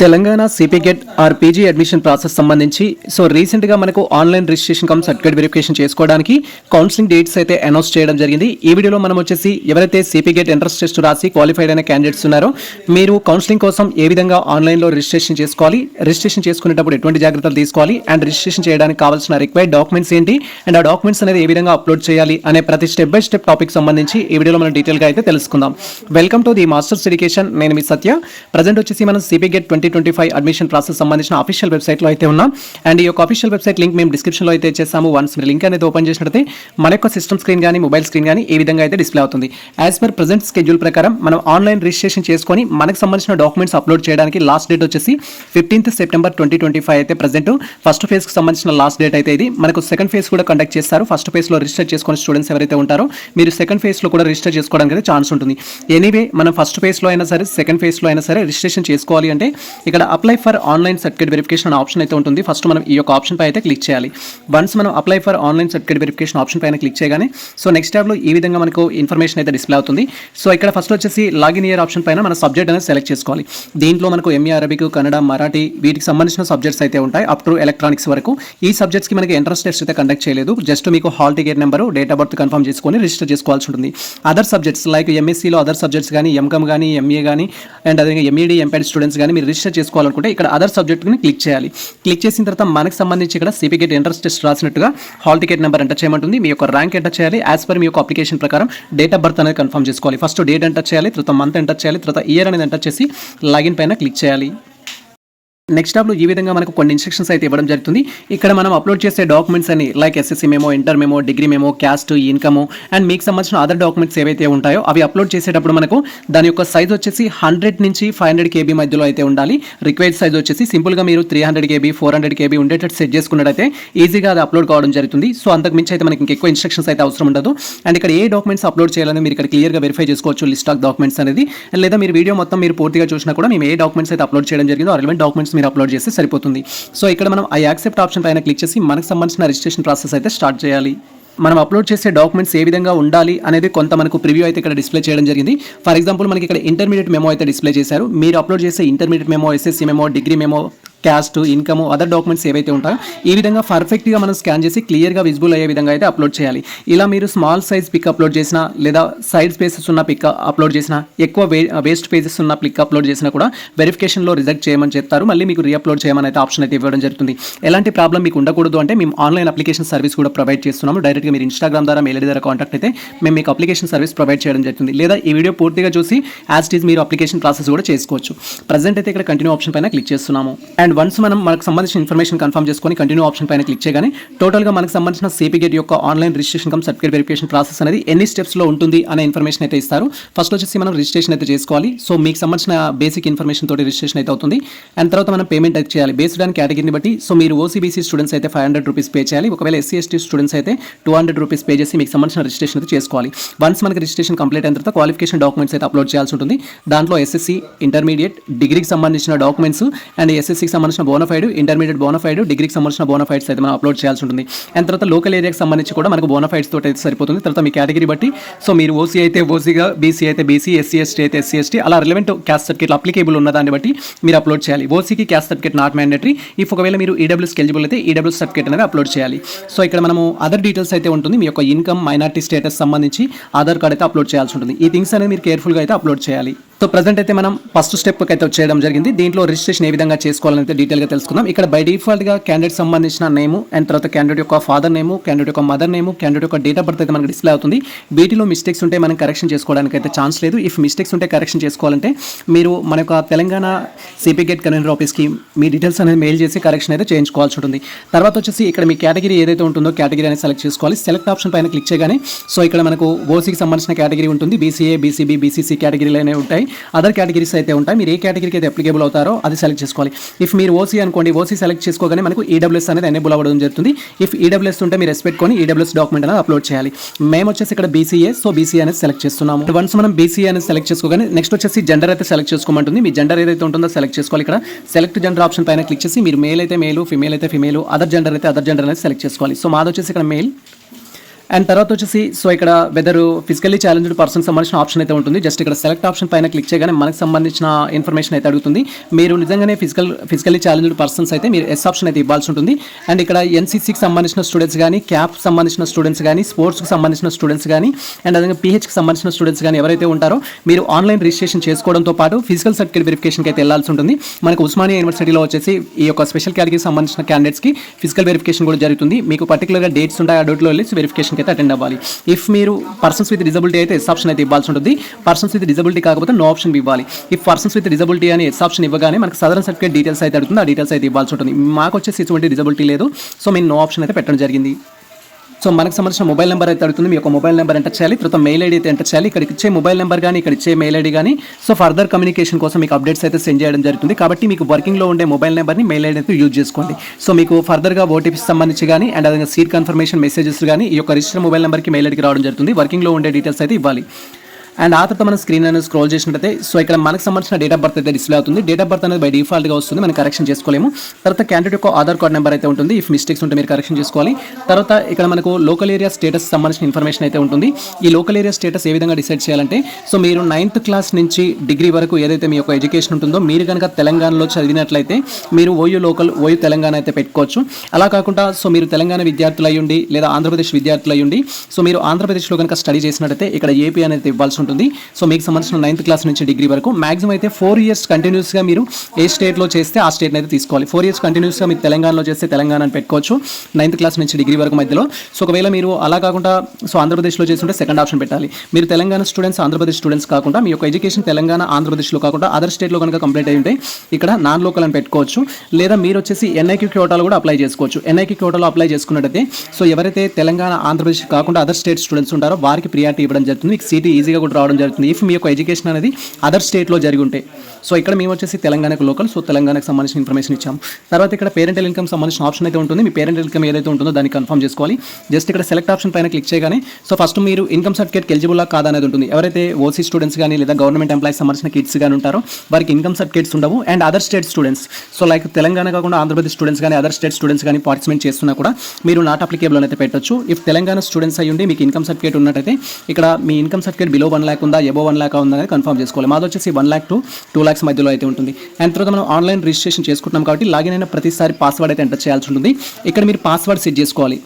Telangana CPGET or PG admission process సంబంధించి so రీసెంట్గా మనకు online registration cum certificate verification చేసుకోవడానికి కౌన్సిలింగ్ డేట్స్ అయితే అనౌన్స్ చేయడం జరిగింది. ఈ వీడియోలో మనం వచ్చేసి ఎవరైతే సిపిగెట్ ఎంట్రన్స్ టెస్ట్ రాసి క్వాలిఫైడ్ అయిన క్యాండిడేట్స్ ఉన్నారో మీరు కౌన్సిలింగ్ కోసం ఏ విధంగా ఆన్లైన్లో రిజిస్ట్రేషన్ చేసుకోవాలి రిజిస్ట్రేషన్ చేసుకునేటప్పుడు ఎటువంటి జాగ్రత్తలు తీసుకోవాలి అండ్ రిజిస్ట్రేషన్ చేయడానికి కావాల్సిన రిక్వైర్డ్ డాక్యుమెంట్స్ ఏంటి అండ్ ఆ డాక్యుమెంట్స్ అనేది ఏ విధంగా అప్లోడ్ చేయాలి అనే ప్రతి స్టెప్ బై స్టెప్ టాపిక్ సంబంధించి ఈ వీడియోలో మనం డీటెయిల్గా అయితే తెలుసుకుందాం. Welcome to the masters education నేను మీ సత్య. ప్రజెంట్ వచ్చేసి మనం CPGET twenty twenty five admission process సంబంధించిన అఫీషియల్ వెబ్సైట్లో అయితే ఉన్నాం. అండ్ ఈ యొక్క అఫీషియల్ వెబ్సైట్ లింక్ మేము డిస్క్రిప్షన్లో అయితే చేసాము వన్స్ మీరు లింక్ అనేది ఓపెన్ చేసినట్లయితే మన యొక్క సిస్టమ్ స్క్రీన్ కానీ మొబైల్ స్క్రీన్ కానీ ఈ విధంగా అయితే డిస్ప్లే అవుతుంది. యాజ్ పర్ ప్రజెంట్ స్కెడ్యూల్ ప్రకారం మనం ఆన్లైన్ రిజిస్ట్రేషన్ చేసుకొని మనకు సంబంధించిన డాక్యుమెంట్స్ అప్లోడ్ చేయడానికి లాస్ట్ డేట్ వచ్చేసి fifteenth September twenty twenty five అయితే ప్రజెంట్ ఫస్ట్ ఫేజ్కి సంబంధించిన లాస్ట్ డేట్ అయితే ఇది. మనకు సెకండ్ ఫేజ్ కూడా కండక్ట్ చేస్తారు. ఫస్ట్ ఫేజ్లో రిజిస్టర్ చేసుకున్న స్టూడెంట్స్ ఎవరైతే ఉంటారో మీరు సెకండ్ ఫేజ్లో కూడా రిజిస్టర్ చేసుకోవడానికి ఛాన్స్ ఉంటుంది. ఎనీవే మనం ఫస్ట్ ఫేజ్లో అయినా సరే సెకండ్ ఫేజ్లో అయినా సరే రిజిస్ట్రేషన్ చేసుకోవాలి అంటే ఇక్కడ apply for online certificate verification అనే ఆప్షన్ అయితే ఉంటుంది. ఫస్ట్ మనం ఈ యొక్క ఆప్షన్ పై అయితే క్లిక్ చేయాలి. వన్స్ మనం apply for online certificate verification option పైన క్లిక్ చేయగానే సో నెక్స్ట్ ట్యాబ్లో ఈ విధంగా మనకు ఇన్ఫర్మేషన్ అయితే డిస్ప్లే అవుతుంది. సో ఇక్కడ ఫస్ట్ వచ్చేసి లాగిన్ ఇయర్ ఆప్షన్ పైన మన సబ్జెక్ట్ అనేది సెలెక్ట్ చేసుకోవాలి. దీంట్లో మనకు ఎంఏ అరబిక్ కన్నడ మరాఠీ వీటికి సంబంధించిన సబ్జెక్ట్స్ అయితే ఉంటాయి. అప్ టు ఎలక్ట్రానిక్స్ వరకు. ఈ సబ్జెక్ట్స్కి మనకి ఎంట్రన్స్ టెస్ట్ అయితే కండక్ట్ చేయలేదు. జస్ట్ మీకు hall ticket number date of birth confirm చేసుకొని రిజిస్టర్ చేసుకోవాల్సి ఉంటుంది. అదర్ సబ్జెక్ట్స్ లైక్ ఎంఎస్సీలో అదర్ సబ్జెక్ట్స్ కానీ ఎంకమ్ కానీ ఎంఏ కానీ అండ్ అదే ఎంఈడి ఎంపీఎడ్ స్టూడెంట్స్ కానీ మీరు రిజిస్టర్ చేసుకోవాలనుకుంటే ఇక్కడ అదర్ సబ్జెక్ట్ని క్లిక్ చేయాలి. క్లిక్ చేసిన తర్వాత మనకు సంబంధించి ఇక్కడ సిపిగేట్ ఎంట్రన్స్ టెస్ట్ రాసినట్టుగా హాల్ టికెట్ నెంబర్ ఎంటర్ చేయమంటుంది. మీ యొక్క ర్యాంక్ ఎంటర్ చేయాలి. యాజ్ పర్ మీ యొక్క అప్లికేషన్ ప్రకారం డేట్ ఆఫ్ బర్త్ అనేది కన్ఫర్మ్ చేసుకోవాలి. ఫస్ట్ డేట్ ఎంటర్ చేయాలి తర్వాత మంత్ ఎంటర్ చేయాలి తర్వాత ఇయర్ అనేది ఎంటర్ చేసి లాగిన్ పైన క్లిక్ చేయాలి. నెక్స్ట్ టాబ్లో ఈ విధంగా మనకు కొన్ని ఇన్స్ట్రక్షన్స్ అయితే ఇవ్వడం జరుగుతుంది. ఇక్కడ మనం అప్లోడ్ చేసే డాక్యుమెంట్స్ అని like SSC memo inter memo degree memo caste income and మీకు సంబంధించిన అదర్ డాక్యుమెంట్స్ ఏవైతే ఉంటాయో అవి అప్లోడ్ చేసేటప్పుడు మనకు దాని యొక్క సైజ్ వచ్చేసి హండ్రెడ్ నుంచి ఫైవ్ హండ్రెడ్ కేబీ మధ్యలో అయితే ఉండాలి. రిక్వైర్డ్ సైజ్ వచ్చేసి సింపుల్గా మీరు three hundred KB four hundred KB ఉండేటట్టు సెట్ చేసుకున్నట్టయితే ఈజీగా అది అప్లోడ్ కావడం జరుగుతుంది. సో అంతకు మించి అయితే మనకి ఇంకెక్కువ ఇన్స్ట్రక్షన్స్ అయితే అవసరం ఉండదు. అండ్ ఇక్కడ ఏ డాక్యుమెంట్స్ అప్లోడ్ చేయాలని మీరు ఇక్కడ క్లియర్గా వెరిఫై చేసుకోవచ్చు లిస్ట్ ఆఫ్ డాక్యుమెంట్స్ అనేది. లేదా మీరు వీడియో మొత్తం మీరు పూర్తిగా చూసినా కూడా మేము ఏ డాక్యుమెంట్స్ అయితే అప్లోడ్ చేయడం జరిగిందో రిలవెంట్ డాక్యుమెంట్స్ మీరు అప్లోడ్ చేస్తే సరిపోతుంది. సో ఇక్కడ మనం ఐ యాక్సెప్ట్ ఆప్షన్ పైన క్లిక్ చేసి మనకు సంబంధించిన రిజిస్ట్రేషన్ ప్రాసెస్ అయితే స్టార్ట్ చేయాలి. మనం అప్లోడ్ చేసే డాక్యుమెంట్స్ ఏ విధంగా ఉండాలి అనేది కొంత మనకు ప్రివ్యూ అయితే ఇక్కడ డిస్ప్లే చేయడం జరిగింది. ఫర్ ఎగ్జాంపుల్ మనకి ఇక్కడ ఇంటర్మీడియట్ మెమో అయితే డిస్ప్లే చేశారు. మీరు అప్లోడ్ చేసే intermediate memo SSC memo degree memo caste income other documents ఏవైతే ఉంటాయో ఈ విధంగా పర్ఫెక్ట్గా మనం స్కాన్ చేసి క్లియర్గా విజిబుల్ అయ్యే విధంగా అయితే అప్లోడ్ చేయాలి. ఇలా మీరు స్మాల్ సైజ్ పిక్ అప్లోడ్ చేసినా లేదా సైడ్ స్పేసెస్ ఉన్న పిక్ అప్లోడ్ చేసినా ఎక్కువ వే వేస్ట్ పేజెస్ ఉన్న పిక్ అప్లోడ్ చేసినా కూడా వెరిఫికేషన్లో రిజెక్ట్ చేయమని చెప్తారు. మళ్ళీ మీకు రీఅప్లోడ్ చేయమని అయితే ఆప్షన్ అయితే ఇవ్వడం జరుగుతుంది. ఎలాంటి ప్రాబ్లం మీకు ఉండకూడదు అంటే మేము ఆన్లైన్ అప్లికేషన్ సర్వీస్ కూడా ప్రొవైడ్ చేస్తున్నాము. డైరెక్ట్గా మీరు ఇన్స్టాగ్రామ్ ద్వారా మెయిల్ ద్వారా కాంటాక్ట్ అయితే మేము మీకు అప్లికేషన్ సర్వీస్ ప్రొవైడ్ చేయడం జరుగుతుంది. లేదా ఈ వీడియో పూర్తిగా చూసి యాజ్ ఈజ్ మీరు అప్లికేషన్ ప్రాసెస్ కూడా చేసుకోవచ్చు. ప్రజెంట్ అయితే ఇక్కడ కంటిన్యూ ఆప్షన్ పైన క్లిక్ చేస్తున్నాము. అండ్ వన్స్ మనం మనకు సంబంధించిన ఇన్ఫర్మేషన్ కన్ఫర్మ్ చేసుకొని కంటిన్యూ ఆప్షన్ పైన క్లిక్ చేయగానే టోటల్గా మనకు సంబంధించిన సిపిగేట్ యొక్క online registration cum certificate verification process అనేది ఎన్ని స్టెప్స్లో ఉంటుంది అనే ఇన్ఫర్మేషన్ అయితే ఇస్తారు. ఫస్ట్ వచ్చేసి మనం రిజిస్ట్రేషన్ అయితే చేసుకోవాలి. సో మీకు సంబంధించిన బేసిక్ ఇన్ఫర్మేషన్ తోటి రిజిస్ట్రేషన్ అయితే అవుతుంది. అండ్ తర్వాత మనం పేమెంట్ అయితే చేయాలి. బేస్డ్ ఆన్ కేటగిరీని బట్టి సో మీరు ఓసీబీసీ స్టూడెంట్స్ అయితే ఫైవ్ హండ్రెడ్ రూపీస్ పే చేయాలి. ఒకవేళ ఎస్సీ ఎస్టీ స్టూడెంట్స్ అయితే టూ హండ్రెడ్ రూపీస్ పే చేసి మీకు సంబంధించిన రిజిస్ట్రేషన్ అయితే చేసుకోవాలి. వన్స్ మనకి రిజిస్ట్రేషన్ కంప్లీట్ అయిన తర్వాత క్వాలిఫికేషన్ డాక్యుమెంట్స్ అయితే అప్లోడ్ చేయాల్సి ఉంటుంది. దాంట్లో ఎస్ఎస్సీ ఇంటర్మీడియట్ డిగ్రీకి సంబంధించిన డాక్యుమెంట్స్ అండ్ ఎస్ఎస్సీకి సంబంధించిన బోనఫైడ్ ఇంటర్మీడియట్ బోనఫైడ్ డిగ్రీకి సంబంధించిన బోనఫైడ్స్ అయితే మనం అప్లోడ్ చేయాల్సి ఉంటుంది. అండ్ తర్వాత లోకల్ ఏరియాకి సంబంధించి కూడా మనకు బోనఫైడ్స్ తోటి అయితే సరిపోతుంది. తర్వాత మీ కేటగిరీ బట్టి సో మీరు ఓసీ అయితే ఓసీగా బీసీ అయితే బీసీ ఎస్సీ ఎస్టీ అయితే ఎస్సీ ఎస్టీ అలా రిలవెంట్ క్యాస్ట్ సర్టిఫికేట్ అప్లికేబుల్ ఉన్న దాన్ని బట్టి మీరు అప్లోడ్ చేయాలి. ఓసీకి caste certificate not mandatory if ఒకవేళ మీరు ఈడబ్ల్యూస్ ఎలిజిబుల్ అయితే ఈడబ్ల్యూస్ సర్టిఫికేట్ అనేది అప్లోడ్ చేయాలి. సో ఇక్కడ మనము అదర్ డీటెయిల్స్ అయితే ఉంటుంది. మీ యొక్క ఇన్కమ్ మైనార్టీ స్టేటస్ సంబంధించి ఆధార్ కార్డ్ అయితే అప్లోడ్ చేయాల్సి ఉంటుంది. ఈ థింగ్స్ అనేది మీరు కేర్ఫుల్గా అయితే అప్లోడ్ చేయాలి. సో ప్రజెంట్ అయితే మనం ఫస్ట్ స్టెప్ అయితే చేయడం జరిగింది. దీంట్లో రిజిస్ట్రేషన్ ఏ విధంగా చేసుకోవాలని అయితే డీటెయిల్గా తెలుసుకుందాం. ఇక్కడ బై డిఫాల్ట్గా క్యాండిడేట్ సంబంధించిన నేము అండ్ తర్వాత క్యాండిడేట్ యొక్క ఫాదర్ నేము క్యాండిడేట్ యొక్క మదర్ నేము క్యాండిడేట్ యొక్క డేట్ ఆఫ్ బర్త్ అయితే మనకి డిస్ప్లే అవుతుంది. వీటిలో మిస్టేక్స్ ఉంటే మనం కరెక్షన్ చేసుకోవడానికి అయితే ఛాన్స్ లేదు. ఇఫ్ మిస్టేక్స్ ఉంటే కరెక్షన్ చేసుకోవాలంటే మీరు మన యొక్క తెలంగాణ సిపి గేట్ కన్వీనర్ ఆఫీస్కి మీ డీటెయిల్స్ అనేది మెయిల్ చేసి కరెక్షన్ అయితే చేయించుకోవాల్సి ఉంటుంది. తర్వాత వచ్చేసి ఇక్కడ మీ కేటగిరీ ఏదైతే ఉంటుందో కేటగిరీ అనేది సెలెక్ట్ చేసుకోవాలి. సెలెక్ట్ ఆప్షన్ పైన క్లిక్ చేయగానే సో ఇక్కడ మనకు ఓసీకి సంబంధించిన కేటగిరీ ఉంటుంది. బీసీఏ బీసీబీ బీసీసీ కేటగిరీలు అనేవి ఉంటాయి. అదర్ కేటగిరీస్ అయితే ఉంటాయి. మీరు ఏ కేటగిరీకి అయితే అప్లికేబుల్ అవుతారో అది సెలెక్ట్ చేసుకోవాలి. ఇఫ్ మీరు ఓసీ అనుకోండి ఓసీ సెలెక్ట్ చేసుకోగానే మనకు ఈడబ్ల్యూఎస్ అనేది ఎనేబుల్ అవ్వడం జరుగుతుంది. ఇఫ్ ఈడబ్ల్యూఎస్ ఉంటే మీరు రెస్పెక్ట్ కొని ఈడబ్ల్యూఎస్ డాక్యుమెంట్ అనేది అప్లోడ్ చేయాలి. మేము వచ్చేసి ఇక్కడ బీసీఏ సో బీసీఏ అనేది సెలెక్ట్ చేస్తున్నాము. వన్స్ మనం బీసీ అనేది సెలెక్ట్ చేసుకోగానే నెక్స్ట్ వచ్చేసి జెండర్ అయితే సెలెక్ట్ చేసుకోమంటుంది. మీ జెండర్ ఏదైతే ఉంటుందో సెలెక్ట్ చేసుకోవాలి ఇక్కడ. సెలెక్ట్ జెండర్ ఆప్షన్ పైన క్లిక్ చేసి మీరు మేల్ అయితే మేలు ఫిమేల్ అయితే ఫిమేల్ అదర్ జెండర్ అయితే అదర్ జెండర్ అనేది సెలెక్ట్ చేసుకోవాలి. సో మాది వచ్చేసి ఇక్కడ మేల్ అండ్ తర్వాత వచ్చేసి సో ఇక్కడ వెదర్ ఫిజికల్లీ ఛాలెంజ్డ్ పర్సన్ సంబంధించిన ఆప్షన్ అయితే ఉంటుంది. జస్ట్ ఇక్కడ సెలెక్ట్ ఆప్షన్ పైన క్లిక్ చేయగానే మనకు సంబంధించిన ఇన్ఫర్మేషన్ అయితే అడుగుతుంది. మీరు నిజంగానే ఫిజికల్ ఫిజికల్లీ ఛాలెంజ్డ్ పర్సన్స్ అయితే మీరు ఎస్ ఆప్షన్ అయితే ఇవ్వాల్సి ఉంటుంది. అండ్ ఇక్కడ ఎన్సీసీకి సంబంధించిన స్టూడెంట్స్ కానీ క్యాప్ సంబంధించిన స్టూడెంట్స్ కానీ స్పోర్ట్స్కి సంబంధించిన స్టూడెంట్స్ కానీ అండ్ అదే పిహెచ్కి సంబంధించిన స్టూడెంట్స్ కానీ ఎవరైతే ఉంటారో మీరు ఆన్లైన్ రిజిస్ట్రేషన్ చేసుకోవడంతో పాటు ఫిజికల్ సర్టిఫికేట్ వెరిఫికేషన్కి అయితే వెళ్ళాల్సి ఉంటుంది. మనకు ఉస్మానియా యూనివర్సిటీలో వచ్చేసి ఈ యొక్క స్పెషల్ కేటగిరీకి సంబంధించిన క్యాండిడేట్స్కి ఫిజికల్ వెరిఫికేషన్ కూడా జరుగుతుంది. మీకు పర్టికులర్గా డేట్స్ ఉంటాయి ఆ డేట్లో వెళ్ళి వెరిఫికేషన్ అయితే అటెండ్ అవ్వాలి. ఇఫ్ మీరు పర్సన్స్ విత్ డిజబిలిటీ అయితే ఎస్ ఆప్షన్ అయితే ఇవ్వాల్సి ఉంటుంది. పర్సన్స్ విత్ డిజబిలిటీ కాకపోతే నో ఆప్షన్ ఇవ్వాలి. ఇఫ్ పర్సన్స్ విత్ డిజబిలిటీ అని ఎస్ ఆప్షన్ ఇవ్వగానే మనకు సదరన్ సర్టిఫికేట్ డీటెయిల్స్ అయితే అడుగుతుంది. ఆ డీటెయిల్స్ అయితే ఇవ్వాల్సి ఉంటుంది. మాకు వచ్చేసి ఇటువంటి డిజబిలిటీ లేదు. సో మేము నో ఆప్షన్ అయితే పెట్టడం జరిగింది. సో మనకు సంబంధించిన మొబైల్ నెంబర్ అయితే అడుగుతుంది. మీ యొక్క మొబైల్ నెంబర్ ఎంటర్ చేయాలి. తర్వాత మెయిల్ ఐడి అయితే ఎంటర్ చేయాలి. ఇక్కడికి ఇచ్చే మొబైల్ నెంబర్ కానీ ఇక్కడ ఇచ్చే మెయిల్ ఐడి కానీ సో ఫర్దర్ కమ్యూనికేషన్ కోసం మీకు అప్డేట్స్ అయితే సెండ్ చేయడం జరుగుతుంది. కాబట్టి మీకు వర్కింగ్లో ఉండే మొబైల్ నెంబర్ని మెయిల్ ఐడి అయితే యూజ్ చేసుకోండి. సో మీకు ఫర్దర్గా ఓటీపీ సంబంధించి కానీ అండ్ అదే సీట్ కన్ఫర్మేషన్ మెసేజెస్ కానీ ఈ యొక్క రిజిస్టర్ మొబైల్ నెంబర్కి మెయిల్ ఐడికి రావడం జరుగుతుంది. వర్కింగ్లో ఉండే డీటెయిల్స్ అయితే ఇవ్వాలి. అండ్ ఆ తర్వాత మనం స్క్రీన్ అనేది స్క్రోల్ చేసినట్టయితే సో ఇక్కడ మనకు సంబంధించిన డేట్ ఆఫ్ బర్త్ అయితే డిస్ప్లే అవుతుంది. డేట్ ఆఫ్ బర్త్ అనేది బై డిఫాల్ట్గా వస్తుంది మనం కరెక్షన్ చేసుకోలేము. తర్వాత క్యాండిడేట్ యొక్క ఆధార్ కార్డ్ నెంబర్ అయితే ఉంటుంది. ఇఫ్ మిస్టేక్స్ ఉంటే మీరు కరెక్షన్ చేసుకోవాలి. తర్వాత ఇక్కడ మనకు లోకల్ ఏరియా స్టేటస్ సంబంధించిన ఇన్ఫర్మేషన్ అయితే ఉంటుంది. ఈ లోకల్ ఏరియా స్టేటస్ ఏ విధంగా డిసైడ్ చేయాలంటే సో మీరు నైన్త్ క్లాస్ నుంచి డిగ్రీ వరకు ఏదైతే మీ యొక్క ఎడ్యుకేషన్ ఉంటుందో మీరు కనుక తెలంగాణలో చదివినట్లయితే మీరు ఓయూ లోకల్ ఓయూ తెలంగాణ అయితే పెట్టుకోవచ్చు. అలా కాకుండా సో మీరు తెలంగాణ విద్యార్థులు అయ్యుండి లేదా ఆంధ్రప్రదేశ్ విద్యార్థులు అయ్యుండి సో మీరు ఆంధ్రప్రదేశ్లో కనుక స్టడీ చేసినట్టయితే ఇక్కడ ఏపీ అనేది ఇవ్వాల్సి ఉంటుంది. సో మీకు సంబంధించిన నైన్త్ క్లాస్ నుంచి డిగ్రీ వరకు. మాక్సిమం అయితే ఫోర్ ఇయర్స్ కంటిన్యూస్గా మీరు ఏ స్టేట్లో చేస్తే ఆ స్టేట్ని అయితే తీసుకోవాలి. ఫోర్ ఇయర్స్ కంటిన్యూస్గా మీరు తెలంగాణలో చేస్తే తెలంగాణ అని పెట్టుకోవచ్చు. నైన్త్ క్లాస్ నుంచి డిగ్రీ వరకు మధ్యలో. సో ఒకవేళ మీరు అలా కాకుండా సో ఆంధ్రప్రదేశ్లో చేస్తుంటే సెకండ్ ఆప్షన్ పెట్టాలి. మీరు తెలంగాణ స్టూడెంట్స్ ఆంధ్రప్రదేశ్ స్టూడెంట్స్ కాకుండా మీ యొక్క ఎడ్యుకేషన్ తెలంగాణ ఆంధ్రప్రదేశ్లో కాకుండా అదర్ స్టేట్లో కనుక కంప్లీట్ అయి ఉంటే ఇక్కడ నాన్ లోకల్ అని పెట్టుకోవచ్చు. లేదా మీరు వచ్చేసి ఎన్ఐక్యూ కోటాలు కూడా అప్లై చేసుకోవచ్చు. ఎన్ఐక్యూ కోటాలో అప్లై చేసుకున్నట్టయితే సో ఎవరైతే తెలంగాణ ఆంధ్రప్రదేశ్ కాకుండా అదర్ స్టేట్ స్టూడెంట్స్ ఉంటారో వారికి ప్రియారిటీ ఇవ్వడం జరుగుతుంది. మీకు సీటీ ఈజీగా కూడా రావడం జరుగుతుంది. ఇఫ్ మీ యొక్క ఎడ్యుకేషన్ అనేది అదర్ స్టేట్లో జరిగి ఉంటే. సో ఇక్కడ మేము వచ్చేసి తెలంగాణకు లోకల్ సో తెలంగాణకు సంబంధించిన ఇన్ఫర్మేషన్ ఇచ్చాం తర్వాత ఇక్కడ పేరెంటల్ ఇన్కమ్ సంబంధించిన ఆప్షన్ అయితే ఉంటుంది. మీ పేరెంటల్ ఇన్కమ్ ఏదైతే ఉంటుందో దాన్ని కన్ఫర్మ్ చేసుకోవాలి. జస్ట్ ఇక్కడ సెలెక్ట్ ఆప్షన్ పైన క్లిక్ చేయగానే సో ఫస్ట్ మీరు ఇన్కమ్ సర్టిఫికేట్ ఎలిజిబుల్ కాదా అనేది ఉంటుంది. ఎవరైతే ఓసీ స్టూడెంట్స్ కానీ లేదా గవర్నమెంట్ ఎంప్లాయీస్ సంబంధించిన కిడ్స్ కానీ ఉంటారో వారికి ఇన్కమ్ సర్టిఫికేట్స్ ఉండవు. And other state students so like Telangana కాకుండా ఆంధ్రప్రదేశ్ స్టూడెంట్స్ కానీ అదర్ స్టేట్ స్టూడెంట్స్ కానీ పార్టిసిపేట్ చేస్తున్నా కూడా మీరు నాట్ అప్లికేబుల్ అయితే పెట్టొచ్చు. ఇఫ్ తెలంగాణ స్టూడెంట్స్ అయ్యి ఉండి మీకు ఇన్కమ్ సర్టిఫికేట్ ఉన్నట్టయితే ఇక్కడ మీ income certificate below one lakh ఉందా? ఎబో వన్ ల్యాక్ ఉందా అనేది కన్ఫర్మ్ చేసుకోవాలి. మాది వచ్చేసి one lakh to two lakhs మధ్యలో అయితే ఉంటుంది. అండ్ తర్వాత మనం ఆన్లైన్ రిజిస్ట్రేషన్ చేసుకుంటున్నాం కాబట్టి లాగిన్ అయిన ప్రతిసారి పాస్వర్డ్ అయితే ఎంటర్ చేయాల్సి ఉంటుంది. ఇక్కడ మీరు పాస్వర్డ్ సెట్ చేసుకోవాలి.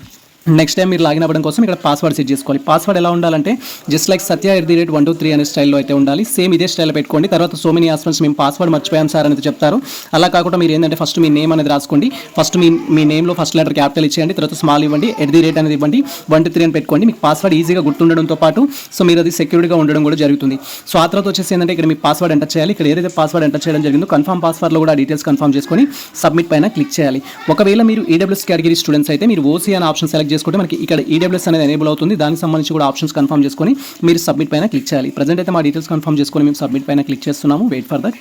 నెక్స్ట్ టైం మీరు లాగిన్ అవ్వడం కోసం ఇక్కడ పాస్వర్డ్ సెట్ చేసుకోవాలి. పాస్వర్డ్ ఎలా ఉండాలంటే just like Satya at the rate one two three అనే స్టైల్లో అయితే ఉండాలి. సేమ్ ఇదే స్టైల్లో పెట్టుకోండి. తర్వాత సో మెనీ హాస్పిటల్స్ మేము పాస్వర్డ్ మర్చిపోయాం సార్ అనేది చెప్తారు. అలా కాకుండా మీరు ఏంటంటే ఫస్ట్ మీ నేమ్ అనేది రాసుకోండి. ఫస్ట్ మీ మీ నేమ్లో ఫస్ట్ లెటర్ క్యాపిటల్ ఇచ్చేయండి. తర్వాత స్మాల్ ఇవ్వండి. ఎట్ ది రేట్ అనేది ఇవ్వండి. వన్ టూ త్రీ అని పెట్టుకోండి. మీకు పాస్వర్డ్ ఈజీగా గుర్తుండడంతో పాటు సో మీరు అది సెక్యూర్గా ఉండడం కూడా జరుగుతుంది. సో ఆ తర్వాత వచ్చేసి ఏంటంటే ఇక్కడ మీ పాస్వర్డ్ ఎంటర్ చేయాలి. ఇక్కడ ఏదైతే పాస్వర్డ్ ఎంటర్ చేయడం జరిగిందో కన్ఫర్మ్ పాస్వర్డ్లో కూడా డీటెయిల్స్ కన్ఫర్మ్ చేసుకొని సబ్మిట్ పైన క్లిక్ చేయాలి. ఒకవేళ మీరు ఈడబ్ల్యూఎస్ కేటగిరీ స్టూడెంట్స్ అయితే మీరు ఓసీ అనే ఆప్షన్ సెలెక్ట్ చేసుకుంటే మనకి ఇక్కడ ఈడబ్ల్యూఎస్ అనేది ఎనేబుల్ అవుతుంది. దానికి సంబంధించి కూడా ఆప్షన్స్ కన్ఫర్మ్ చేసుకొని మీరు సబ్మిట్ పైన క్లిక్ చేయాలి. ప్రజెంట్ అయితే మా డీటెయిల్స్ కన్ఫర్మ్ చేసుకొని మేము సబ్మిట్ పైన క్లిక్ చేస్తున్నాము. వెయిట్ ఫర్ దట్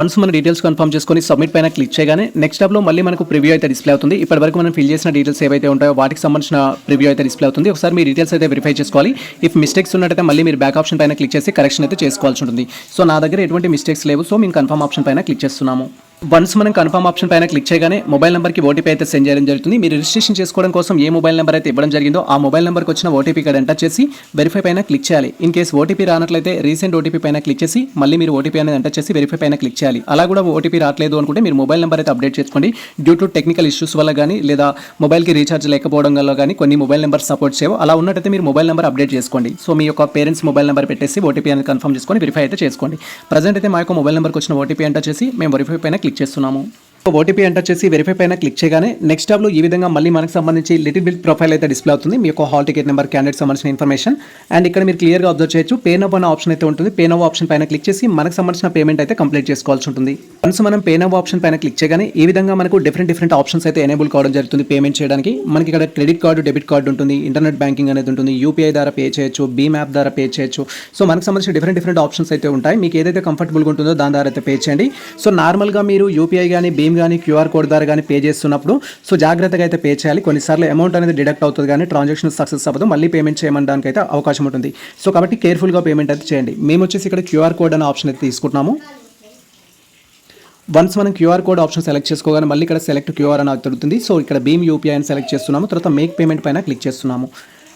వన్స్ మన డీటెయిల్స్ కన్ఫర్మ్ చేసుకొని సబ్మిట్ పైన క్లిక్ చేయగానే నెక్స్ట్ టాబ్లో మళ్ళీ మనకు ప్రివ్యూ అయితే డిస్ప్లే అవుతుంది. ఇప్పటివరకు మనం ఫిల్ చేసిన డీటెయిల్స్ ఏవైతే ఉంటాయో వాటికి సంబంధించిన ప్రివ్యూ అయితే డిస్ప్లే అవుతుంది. ఒకసారి మీ డీటెయిల్స్ అయితే వెరిఫై చేసుకోవాలి. ఇఫ్ మిస్టేక్స్ ఉన్నట్టయితే మళ్ళీ మీరు బ్యాక్ ఆప్షన్ పైన క్లిక్ చేసి కరెక్షన్ అయితే చేసుకోవాల్సి ఉంటుంది. సో నా దగ్గర ఎటువంటి మిస్టేక్స్ లేవు. సో మేము కన్ఫర్మ్ ఆప్షన్ పైన క్లిక్ చేస్తున్నాము. వన్స్ మనం కన్ఫర్మ్ ఆప్షన్ పైన క్లిక్ చేయగానే మొబైల్ నెంబర్కి ఓటీపీ అయితే సెండ్ చేయడం జరుగుతుంది. మీరు రిజిస్ట్రేషన్ చేసుకోవడం కోసం ఏ మొబైల్ నెంబర్ అయితే ఇవ్వడం జరిగిందో ఆ మొబైల్ నెంబర్కి వచ్చిన ఓటీపీ కార్డ్ ఎంటర్ చేసి వెరిఫై పైన క్లిక్ చేయాలి. ఇన్ కేసు ఓటీపీ రానట్లయితే రీసెంట్ ఓటీపీ పైన క్లిక్ చేసి మళ్ళీ మీరు ఓటీపీ అనేది ఎంటర్ చేసి వెరిఫై పైన క్లిక్ చేయాలి. అలా కూడా ఓటీపీ రావట్లేదు అనుకుంటే మీరు మొబైల్ నెంబర్ అయితే అప్డేట్ చేసుకోండి. డ్యూ టు టెక్నికల్ ఇష్యూస్ వల్ల కానీ లేదా మొబైల్కి రీఛార్జ్ లేకపోవడం వల్ల కానీ కొన్ని మొబైల్ నెంబర్ సపోర్ట్ చేయవు. అలా ఉన్నట్టయితే మీరు మొబైల్ నెంబర్ అప్డేట్ చేసుకోండి. సో మీ యొక్క పేరెంట్స్ మొబైల్ నెంబర్ పెట్టేసి ఓటీపీ అనేది కన్ఫర్మ్ చేసుకొని వెరిఫై అయితే చేసుకోండి. ప్రజెంట్ అయితే మా యొక్క మొబైల్ నెంబర్కి వచ్చిన ఓటీపీ ఎంటర్ చేసి మేము వెరిఫై పైన క్లిక్ చేస్తున్నాము ఓటీపీ ఎంటర్ చేసి వెరిఫై పైన క్లిక్ చేయగానే నెక్స్ట్ టాబ్లో ఈ విధంగా మళ్ళీ మనకు సంబంధించి లిటిల్ బిల్ ప్రొఫైల్ అయితే డిస్ప్లే అవుతుంది. మీ యొక్క హాల్ టికెట్ నెంబర్ క్యాండిడేట్ సంబంధించిన ఇన్ఫర్మేషన్ అండ్ ఇక్కడ మీరు క్లియర్గా అబ్జర్వ్ చేయొచ్చు పే నవ్ అనే ఆప్షన్ అయితే ఉంటుంది. పే నవ్ ఆప్షన్ పైన క్లిక్ చేసి మనకు సంబంధించిన పేమెంట్ అయితే కంప్లీట్ చేసుకోవాల్సి ఉంటుంది. వన్స్ మనం పే నవ్ ఆప్షన్ పైన క్లిక్ చేయగానే ఈ విధంగా మనకు డిఫరెంట్ డిఫరెంట్ ఆప్షన్స్ అయితే ఎనేబుల్ కావడం జరుగుతుంది పేమెంట్ చేయడానికి. మనకి ఇక్కడ క్రెడిట్ కార్డు డెబిట్ కార్డు ఉంటుంది ఇంటర్నెట్ బ్యాంకింగ్ అనేది ఉంటుంది యూపీఐ ద్వారా పే చేయొచ్చు భీమ్ యాప్ ద్వారా పే చేయొచ్చు. సో మనకు సంబంధించిన డిఫరెంట్ డిఫరెంట్ ఆప్షన్స్ అయితే ఉంటాయి. మీకు ఏదైతే కంఫర్టబుల్గా ఉంటుందో దాని ద్వారా అయితే పే చేయండి. సో నార్మల్గా మీరు యూపీఐ కానీ భీమ్ కానీ క్యూఆర్ కోడ్ ద్వారా కానీ పే చేస్తున్నప్పుడు సో జాగ్రత్తగా అయితే పే చేయాలి. కొన్నిసార్లు అమౌంట్ అనేది డిడక్ట్ అవుతుంది కానీ ట్రాన్సాక్షన్ సక్సెస్ అవ్వదు. మళ్ళీ పేమెంట్ చేయమనడానికి అయితే అవకాశం ఉంటుంది. సో కాబట్టి కేర్ఫుల్గా పేమెంట్ అయితే చేయండి. మేము వచ్చేసి ఇక్కడ క్యూఆర్ కోడ్ అనే ఆప్షన్ అయితే తీసుకుంటున్నాము. వన్స్ మనం క్యూఆర్ కోడ్ ఆప్షన్ సెలెక్ట్ చేసుకోగానే మళ్ళీ ఇక్కడ సెలెక్ట్ క్యూఆర్ అని దొరుకుతుంది సో ఇక్కడ భీమ్ యూపీఐ అని సెలెక్ట్ చేస్తున్నాము. తర్వాత మేక్ పేమెంట్ పైన క్లిక్ చేస్తున్నాము.